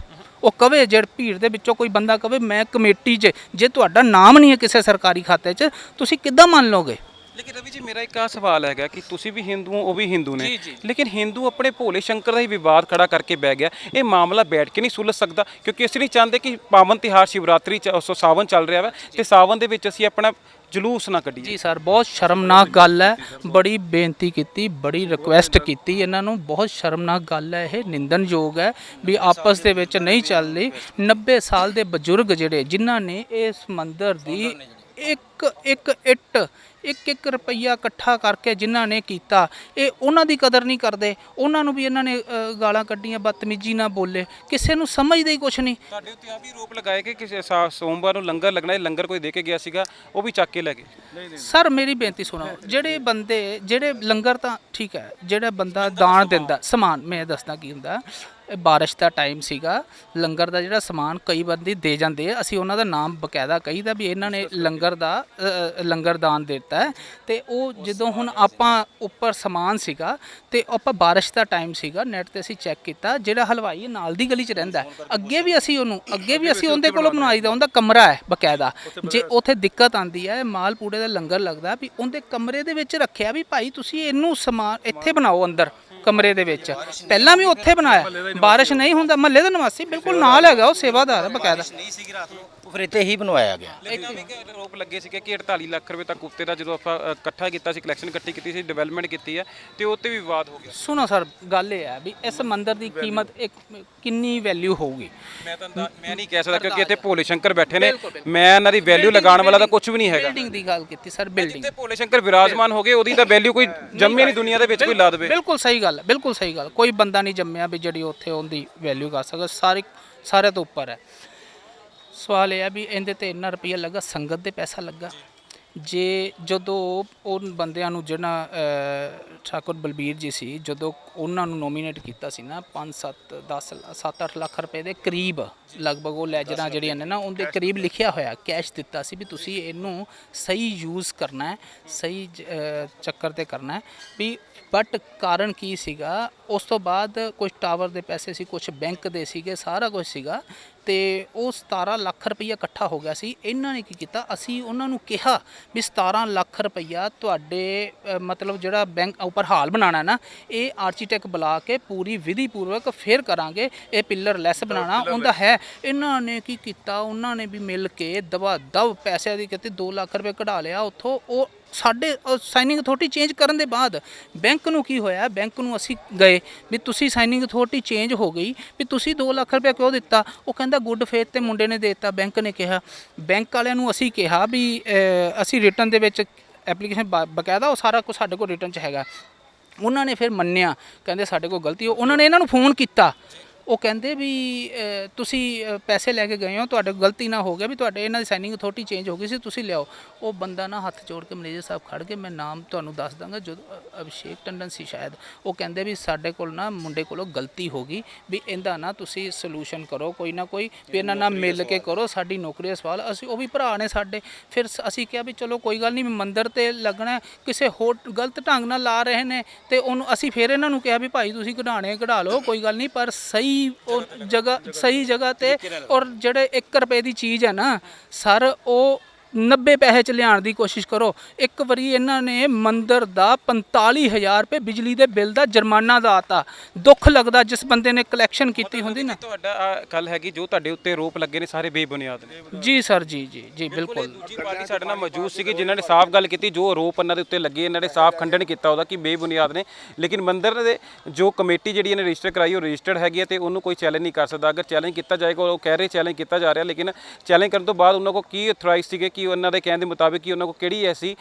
[SPEAKER 2] ਉਹ ਕਵੇ ਜੜ ਭੀੜ ਦੇ ਵਿੱਚੋਂ ਕੋਈ ਬੰਦਾ ਕਵੇ ਮੈਂ ਕਮੇਟੀ 'ਚ ਜੇ ਤੁਹਾਡਾ ਨਾਮ ਨਹੀਂ ਹੈ ਕਿਸੇ ਸਰਕਾਰੀ ਖਾਤੇ 'ਚ ਤੁਸੀਂ ਕਿੱਦਾਂ ਮੰਨ ਲਓਗੇ?
[SPEAKER 4] ਲੇਕਿਨ ਰਵੀ ਜੀ ਮੇਰਾ ਇੱਕ ਆ ਸਵਾਲ ਹੈਗਾ ਕਿ ਤੁਸੀਂ ਵੀ ਹਿੰਦੂ ਹੋ ਉਹ ਵੀ ਹਿੰਦੂ ਨੇ। ਲੇਕਿਨ ਹਿੰਦੂ ਆਪਣੇ ਭੋਲੇ ਸ਼ੰਕਰ ਦਾ ਹੀ ਵਿਵਾਦ ਖੜਾ ਕਰਕੇ ਬਹਿ ਗਿਆ। ਇਹ ਮਾਮਲਾ ਬੈਠ ਕੇ ਨਹੀਂ ਸੁਲਝ ਸਕਦਾ ਕਿਉਂਕਿ ਅਸੀਂ ਨਹੀਂ ਚਾਹੁੰਦੇ ਕਿ ਪਾਵਨ ਤਿਹਾਰ ਸ਼ਿਵਰਾਤਰੀ ਚ ਸੋ ਸਾਵਨ ਚੱਲ ਰਿਹਾ ਵਾ ਤੇ ਸਾਵਨ ਦੇ ਵਿੱਚ ਅਸੀਂ ਆਪਣਾ ਜਲੂਸ ਨਾ ਕੱਢੀਏ।
[SPEAKER 2] ਜੀ ਸਰ ਬਹੁਤ ਸ਼ਰਮਨਾਕ ਗੱਲ ਹੈ। ਬੜੀ ਬੇਨਤੀ ਕੀਤੀ ਬੜੀ ਰਿਕੁਐਸਟ ਕੀਤੀ ਇਹਨਾਂ ਨੂੰ। ਬਹੁਤ ਸ਼ਰਮਨਾਕ ਗੱਲ ਹੈ ਇਹ ਨਿੰਦਨਯੋਗ ਹੈ ਵੀ ਆਪਸ ਦੇ ਵਿੱਚ ਨਹੀਂ ਚੱਲਦੀ। 90 ਸਾਲ ਦੇ ਬਜ਼ੁਰਗ ਜਿਹੜੇ ਜਿਨ੍ਹਾਂ ਨੇ ਇਸ ਮੰਦਿਰ ਦੀ ਇੱਕ ਇੱਕ ਇੱਟ ਇੱਕ ਇੱਕ ਰੁਪਈਆ ਇਕੱਠਾ ਕਰਕੇ ਜਿਨ੍ਹਾਂ ਨੇ ਕੀਤਾ ਇਹ ਉਹਨਾਂ ਦੀ ਕਦਰ ਨਹੀਂ ਕਰਦੇ। ਉਹਨਾਂ ਨੂੰ ਵੀ ਇਹਨਾਂ ਨੇ ਅ, ਗਾਲਾਂ ਕੱਢੀਆਂ ਬਦਤਮੀਜੀ ਨਾਲ ਬੋਲੇ। ਕਿਸੇ ਨੂੰ ਸਮਝਦੇ ਹੀ ਕੁਛ ਨਹੀਂ।
[SPEAKER 4] ਤੁਹਾਡੇ ਉੱਤੇ ਆ ਵੀ ਰੋਪ ਲਗਾਏ ਕਿ ਕਿਸੇ ਸਾ- ਸੋਮਵਾਰ ਨੂੰ ਲੰਗਰ ਲੱਗਣਾ ਹੈ ਲੰਗਰ ਕੋਈ ਦੇ ਕੇ ਗਿਆ ਸੀਗਾ ਉਹ ਵੀ ਚੱਕ ਕੇ ਲੈ ਗਏ।
[SPEAKER 2] ਸਰ ਮੇਰੀ ਬੇਨਤੀ ਸੁਣੋ ਜਿਹੜੇ ਬੰਦੇ ਜਿਹੜੇ ਲੰਗਰ ਤਾਂ ਠੀਕ ਹੈ ਜਿਹੜਾ ਬੰਦਾ ਦਾਨ ਦਿੰਦਾ ਸਮਾਨ ਮੈਂ ਦੱਸਦਾ ਕੀ ਹੁੰਦਾ। ਇਹ ਬਾਰਿਸ਼ ਦਾ ਟਾਈਮ ਸੀਗਾ। ਲੰਗਰ ਦਾ ਜਿਹੜਾ ਸਮਾਨ ਕਈ ਬੰਦੇ ਦੇ ਜਾਂਦੇ ਆ। ਅਸੀਂ ਉਹਨਾਂ ਦਾ ਨਾਮ ਬਕਾਇਦਾ ਕਹੀਦਾ ਵੀ ਇਹਨਾਂ ਨੇ ਲੰਗਰ ਦਾ ਅ, ਲੰਗਰ ਦਾਨ ਦਿੱਤਾ ਹੈ। ਤੇ ਉਹ ਜਦੋਂ ਹੁਣ ਆਪਾਂ ਉੱਪਰ ਸਮਾਨ ਸੀਗਾ ਤੇ ਆਪਾਂ ਬਾਰਿਸ਼ ਦਾ ਟਾਈਮ ਸੀਗਾ ਨੈਟ ਤੇ ਅਸੀਂ ਚੈੱਕ ਕੀਤਾ। ਜਿਹੜਾ ਹਲਵਾਈ ਨਾਲ ਦੀ ਗਲੀ 'ਚ ਰਹਿੰਦਾ ਹੈ, ਅੱਗੇ ਵੀ ਅਸੀਂ ਉਹਨੂੰ ਅੱਗੇ ਵੀ ਅਸੀਂ ਉਹਦੇ ਕੋਲੋਂ ਬਣਵਾਈਦਾ ਉਹਦਾ ਕਮਰਾ ਹੈ ਬਕਾਇਦਾ। ਜੇ ਉੱਥੇ ਦਿੱਕਤ ਆਂਦੀ ਹੈ ਮਾਲ ਪੂੜੇ ਦਾ ਲੰਗਰ ਲੱਗਦਾ ਵੀ ਉਹਦੇ ਕਮਰੇ ਦੇ ਵਿੱਚ ਰੱਖਿਆ ਵੀ ਭਾਈ ਤੁਸੀਂ ਇਹਨੂੰ ਸਮਾਨ ਇੱਥੇ ਬਣਾਓ ਅੰਦਰ। ਕਮਰੇ ਦੇ ਵਿੱਚ। ਪਹਿਲਾਂ ਵੀ ਉੱਥੇ ਬਣਾਇਆ। ਬਾਰਿਸ਼ ਨਹੀਂ ਹੁੰਦਾ। ਮਹੱਲੇ ਦਾ ਨਿਵਾਸੀ ਬਿਲਕੁਲ ਨਾਲ ਹੈਗਾ ਉਹ ਸੇਵਾਦਾਰ ਹੈ ਬਕਾਇਦਾ।
[SPEAKER 7] ਨਹੀਂ ਸੀਗੀ ਰਾਤ ਨੂੰ ਫਿਰ ਇੱਥੇ ਹੀ ਬਣਵਾਇਆ ਗਿਆ।
[SPEAKER 4] ਲੇਕਿਨ ਵੀ ਕਿ ਆਰੋਪ ਲੱਗੇ ਸੀਗੇ ਕਿ 48 ਲੱਖ ਰੁਪਏ ਤੱਕ ਉੱਤੇ ਦਾ ਜਦੋਂ ਆਪਾਂ ਅ, ਇਕੱਠਾ ਕੀਤਾ ਸੀ ਕਲੈਕਸ਼ਨ ਇਕੱਠੀ ਕੀਤੀ ਸੀ ਡਿਵੈਲਪਮੈਂਟ ਕੀਤੀ ਹੈ ਤੇ ਉੱਤੇ ਵੀ ਵਿਵਾਦ ਹੋ ਗਿਆ।
[SPEAKER 2] ਸੁਣੋ ਸਰ ਗੱਲ ਇਹ ਹੈ ਵੀ ਇਸ ਮੰਦਿਰ ਦੀ ਕੀਮਤ ਇੱਕ ਕਿੰਨੀ ਵੈਲਿਊ ਹੋਊਗੀ?
[SPEAKER 4] ਮੈਂ ਤਾਂ ਅੰਦਾ- ਮੈਂ ਨਹੀਂ ਕਹਿ ਸਕਦਾ ਕਿਉਂਕਿ ਇੱਥੇ ਭੋਲੇ ਸ਼ੰਕਰ ਬੈਠੇ ਨੇ। ਮੈਂ ਇਹਨਾਂ ਦੀ ਵੈਲਿਊ ਲਗਾਉਣ ਵਾਲਾ ਤਾਂ ਕੁਝ ਵੀ ਨਹੀਂ ਹੈਗਾ।
[SPEAKER 2] ਬਿਲਡਿੰਗ ਦੀ ਗੱਲ ਕੀਤੀ ਸਰ ਬਿਲਡਿੰਗ
[SPEAKER 4] ਜਿੱਥੇ ਭੋਲੇ ਸ਼ੰਕਰ ਵਿਰਾਜਮਾਨ ਹੋ ਗਏ ਉਹਦੀ ਤਾਂ ਵੈਲਿਊ ਕੋਈ ਜੰਮੇ ਨਹੀਂ ਦੁਨੀਆ ਦੇ ਵਿੱਚ ਕੋਈ ਲਾ ਦੇਵੇ।
[SPEAKER 2] ਬਿਲਕੁਲ ਸਹੀ ਗੱਲ ਹੈ ਬਿਲਕੁਲ ਸਹੀ ਗੱਲ। ਕੋਈ ਬੰਦਾ ਨਹੀਂ ਜੰਮਿਆ ਵੀ ਜਿਹੜੀ ਉੱਥੇ ਉਹਦੀ ਵੈਲਿਊ ਕਰ ਸਕਦਾ ਸਾਰੇ ਸਾਰੇ ਤੋਂ ਉੱਪਰ ਹੈ। ਸਵਾਲ ਇਹ ਹੈ ਵੀ ਇਹਦੇ ਤੇ ਇੰਨਾ ਰੁਪਈਆ ਲੱਗਾ ਸੰਗਤ ਦੇ ਪੈਸਾ ਲੱਗਾ। ਜੇ ਜਦੋਂ ਉਹ ਬੰਦਿਆਂ ਨੂੰ ਜਿਹੜਾ ਠਾਕੁਰ ਬਲਬੀਰ ਜੀ ਸੀ ਜਦੋਂ ਉਹਨਾਂ ਨੂੰ ਨੋਮੀਨੇਟ ਕੀਤਾ ਸੀ ਨਾ 5 7 10 7 8 ਲੱਖ ਰੁਪਏ ਦੇ ਕਰੀਬ ਲਗਭਗ ਉਹ ਲੈਜਰਾਂ ਜਿਹੜੀਆਂ ਨੇ ਨਾ ਉਹਦੇ ਕਰੀਬ ਲਿਖਿਆ ਹੋਇਆ ਕੈਸ਼ ਦਿੱਤਾ ਸੀ ਵੀ ਤੁਸੀਂ ਇਹਨੂੰ ਸਹੀ ਯੂਜ਼ ਕਰਨਾ ਹੈ ਸਹੀ ਚੱਕਰ ਤੇ ਕਰਨਾ ਹੈ। ਵੀ ਬਟ ਕਾਰਨ ਕੀ ਸੀਗਾ? ਉਸ ਤੋਂ ਬਾਅਦ ਕੁਝ ਟਾਵਰ ਦੇ ਪੈਸੇ ਸੀ ਕੁਝ ਬੈਂਕ ਦੇ ਸੀਗੇ ਸਾਰਾ ਕੁਝ ਸੀਗਾ। ਤੇ ਉਹ 17 ਲੱਖ ਰੁਪਈਆ ਇਕੱਠਾ ਹੋ ਗਿਆ ਸੀ। ਇਹਨਾਂ ਨੇ ਕੀ ਕੀਤਾ? ਅਸੀਂ ਉਹਨਾਂ ਨੂੰ ਕਿਹਾ ਵੀ 17 ਲੱਖ ਰੁਪਈਆ ਤੁਹਾਡੇ ਮਤਲਬ ਜਿਹੜਾ ਬੈਂਕ ਉੱਪਰ ਹਾਲ ਬਣਾਉਣਾ ਨਾ ਇਹ ਆਰਕੀਟੈਕਟ ਬੁਲਾ ਕੇ ਪੂਰੀ ਵਿਧੀ ਪੂਰਵਕ ਫਿਰ ਕਰਾਂਗੇ ਇਹ ਪਿੱਲਰ ਲੈਸ ਬਣਾਉਣਾ ਉਹਦਾ ਹੈ। ਇਹਨਾਂ ਨੇ ਕੀ ਕੀਤਾ? ਉਹਨਾਂ ਨੇ ਵੀ ਮਿਲ ਕੇ ਦਵਾ ਦਵ ਪੈਸਿਆਂ ਦੀ ਕਿਤੇ 2 ਲੱਖ ਰੁਪਏ ਕਢਾ ਲਿਆ। ਉੱਥੋਂ ਉਹ ਸਾਡੇ ਸਾਈਨਿੰਗ ਅਥਾਰਟੀ ਚੇਂਜ ਕਰਨ ਦੇ ਬਾਅਦ ਬੈਂਕ ਨੂੰ ਕੀ ਹੋਇਆ? ਬੈਂਕ ਨੂੰ ਅਸੀਂ ਗਏ ਵੀ ਤੁਸੀਂ ਸਾਈਨਿੰਗ ਅਥਾਰਟੀ ਚੇਂਜ ਹੋ ਗਈ ਵੀ ਤੁਸੀਂ 2 ਲੱਖ ਰੁਪਏ ਕਿਉਂ ਦਿੱਤਾ? ਉਹ ਕਹਿੰਦਾ ਗੁੱਡ ਫੇਥ ਤੇ ਮੁੰਡੇ ਨੇ ਦੇ ਦਿੱਤਾ, ਬੈਂਕ ਨੇ ਕਿਹਾ। ਬੈਂਕ ਵਾਲਿਆਂ ਨੂੰ ਅਸੀਂ ਕਿਹਾ ਵੀ ਅਸੀਂ ਰਿਟਰਨ ਦੇ ਵਿੱਚ ਐਪਲੀਕੇਸ਼ਨ ਬਕਾਇਦਾ ਉਹ ਸਾਰਾ ਕੁਝ ਸਾਡੇ ਕੋਲ ਰਿਟਰਨ 'ਚ ਹੈਗਾ। ਉਹਨਾਂ ਨੇ ਫਿਰ ਮੰਨਿਆ, ਕਹਿੰਦੇ ਸਾਡੇ ਕੋਲ ਗਲਤੀ ਹੋ ਉਹਨਾਂ ਨੇ ਇਹਨਾਂ ਨੂੰ ਫੋਨ ਕੀਤਾ। ਉਹ ਕਹਿੰਦੇ ਵੀ ਤੁਸੀਂ ਪੈਸੇ ਲੈ ਕੇ ਗਏ ਹੋ, ਤੁਹਾਡੇ ਗਲਤੀ ਨਾ ਹੋ ਗਿਆ ਵੀ ਤੁਹਾਡੇ ਇਹਨਾਂ ਦੀ ਸਾਈਨਿੰਗ ਅਥਾਰਟੀ ਚੇਂਜ ਹੋ ਗਈ ਸੀ, ਤੁਸੀਂ ਲਿਆਓ। ਉਹ ਬੰਦਾ ਨਾ ਹੱਥ ਜੋੜ ਕੇ ਮੈਨੇਜਰ ਸਾਹਿਬ ਖੜ ਕੇ ਮੈਂ ਨਾਮ ਤੁਹਾਨੂੰ ਦੱਸ ਦਾਂਗਾ, ਜਦੋਂ ਅਭਿਸ਼ੇਕ ਟੰਡਨ ਸੀ ਸ਼ਾਇਦ। ਉਹ ਕਹਿੰਦੇ ਵੀ ਸਾਡੇ ਕੋਲ ਨਾ ਮੁੰਡੇ ਕੋਲੋਂ ਗਲਤੀ ਹੋ ਗਈ ਵੀ ਇਹਦਾ ਨਾ ਤੁਸੀਂ ਸੋਲੂਸ਼ਨ ਕਰੋ, ਕੋਈ ਨਾ ਕੋਈ, ਵੀ ਇਹਨਾਂ ਨਾਲ ਮਿਲ ਕੇ ਕਰੋ, ਸਾਡੀ ਨੌਕਰੀ ਦਾ ਸਵਾਲ। ਅਸੀਂ ਉਹ ਵੀ ਭਰਾ ਨੇ ਸਾਡੇ। ਫਿਰ ਅਸੀਂ ਕਿਹਾ ਵੀ ਚਲੋ ਕੋਈ ਗੱਲ ਨਹੀਂ ਮੰਦਰ ਤੇ ਲੱਗਣਾ, ਕਿਸੇ ਹੋਰ ਗਲਤ ਢੰਗ ਨਾਲ ਲਾ ਰਹੇ ਨੇ ਤੇ ਉਹਨੂੰ, ਅਸੀਂ ਫਿਰ ਇਹਨਾਂ ਨੂੰ ਕਿਹਾ ਵੀ ਭਾਈ ਤੁਸੀਂ ਕਢਾਣੇ ਕਢਾ ਲਓ, ਕੋਈ ਗੱਲ ਨਹੀਂ, ਪਰ ਸਹੀ ਉਹ ਜਗ੍ਹਾ, ਸਹੀ ਜਗ੍ਹਾ ਤੇ ਔਰ ਜਿਹੜੇ 1 ਰੁਪਏ ਦੀ ਚੀਜ਼ ਹੈ ਨਾ, ਸਰ, ਉਹ 90 ਪੈਸੇ ਚ ਲਿਆਉਣ ਦੀ ਕੋਸ਼ਿਸ਼ ਕਰੋ। ਇੱਕ ਵਾਰੀ ਇਹਨਾਂ ਨੇ ਮੰਦਰ ਦਾ 45000 ਰੁਪਏ ਬਿਜਲੀ ਦੇ ਬਿੱਲ ਦਾ ਜੁਰਮਾਨਾ ਦਾਤਾ। ਦੁੱਖ ਲੱਗਦਾ ਜਿਸ ਬੰਦੇ ਨੇ ਕਲੈਕਸ਼ਨ ਕੀਤੀ ਹੁੰਦੀ ਨਾ।
[SPEAKER 4] ਤੁਹਾਡਾ ਗੱਲ ਹੈਗੀ ਜੋ ਤੁਹਾਡੇ ਉੱਤੇ ਆਰੋਪ ਲੱਗੇ ਨੇ ਸਾਰੇ ਬੇਬੁਨਿਆਦ ਨੇ।
[SPEAKER 2] ਜੀ ਸਰ ਜੀ ਜੀ ਜੀ ਬਿਲਕੁਲ
[SPEAKER 4] ਦੂਜੀ ਪਾਰਟੀ ਸਾਡੇ ਨਾਲ ਮੌਜੂਦ ਸੀਗੀ ਜਿਨ੍ਹਾਂ ਨੇ ਸਾਫ਼ ਗੱਲ ਕੀਤੀ ਜੋ ਆਰੋਪ ਇਹਨਾਂ ਦੇ ਉੱਤੇ ਲੱਗੇ ਇਹਨਾਂ ਨੇ ਸਾਫ਼ ਖੰਡਨ ਕੀਤਾ ਉਹਦਾ ਕਿ ਬੇਬੁਨਿਆਦ ਨੇ। ਲੇਕਿਨ ਮੰਦਿਰ ਦੇ ਜੋ ਕਮੇਟੀ ਜਿਹੜੀ ਇਹਨੇ ਰਜਿਸਟਰ ਕਰਾਈ ਉਹ ਰਜਿਸਟਰਡ ਹੈਗੀ ਹੈ ਤੇ ਉਹਨੂੰ ਕੋਈ ਚੈਲੰਜ ਨਹੀਂ ਕਰ ਸਕਦਾ। ਅਗਰ ਚੈਲੰਜ ਕੀਤਾ ਜਾਏਗਾ ਉਹ ਕਹਿ ਰਹੇ ਚੈਲੰਜ ਕੀਤਾ ਜਾ ਰਿਹਾ ਲੇਕਿਨ ਚੈਲੰਜ ਕਰਨ ਤੋਂ ਬਾਅਦ ਉਹਨਾਂ ਕੋਲ ਕੀ ਅਥੋਰਾਈਜ਼ ਸੀਗੇ ਕਿ ਕਿ ਉਹਨਾਂ ਦੇ ਕਹਿਣ ਦੇ ਮੁਤਾਬਿਕ ਕਿ ਉਹਨਾਂ ਕੋਲ ਕਿਹੜੀ ਐਸੀ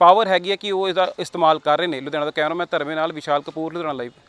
[SPEAKER 4] ਪਾਵਰ ਹੈਗੀ ਹੈ ਕਿ ਉਹ ਇਹਦਾ ਇਸਤੇਮਾਲ ਕਰ ਰਹੇ ਨੇ। ਲੁਧਿਆਣਾ ਦਾ ਕੈਮਰਾਮੈਨ ਧਰਮੇ ਨਾਲ ਵਿਸ਼ਾਲ ਕਪੂਰ, ਲੁਧਿਆਣਾ ਲਾਈਵ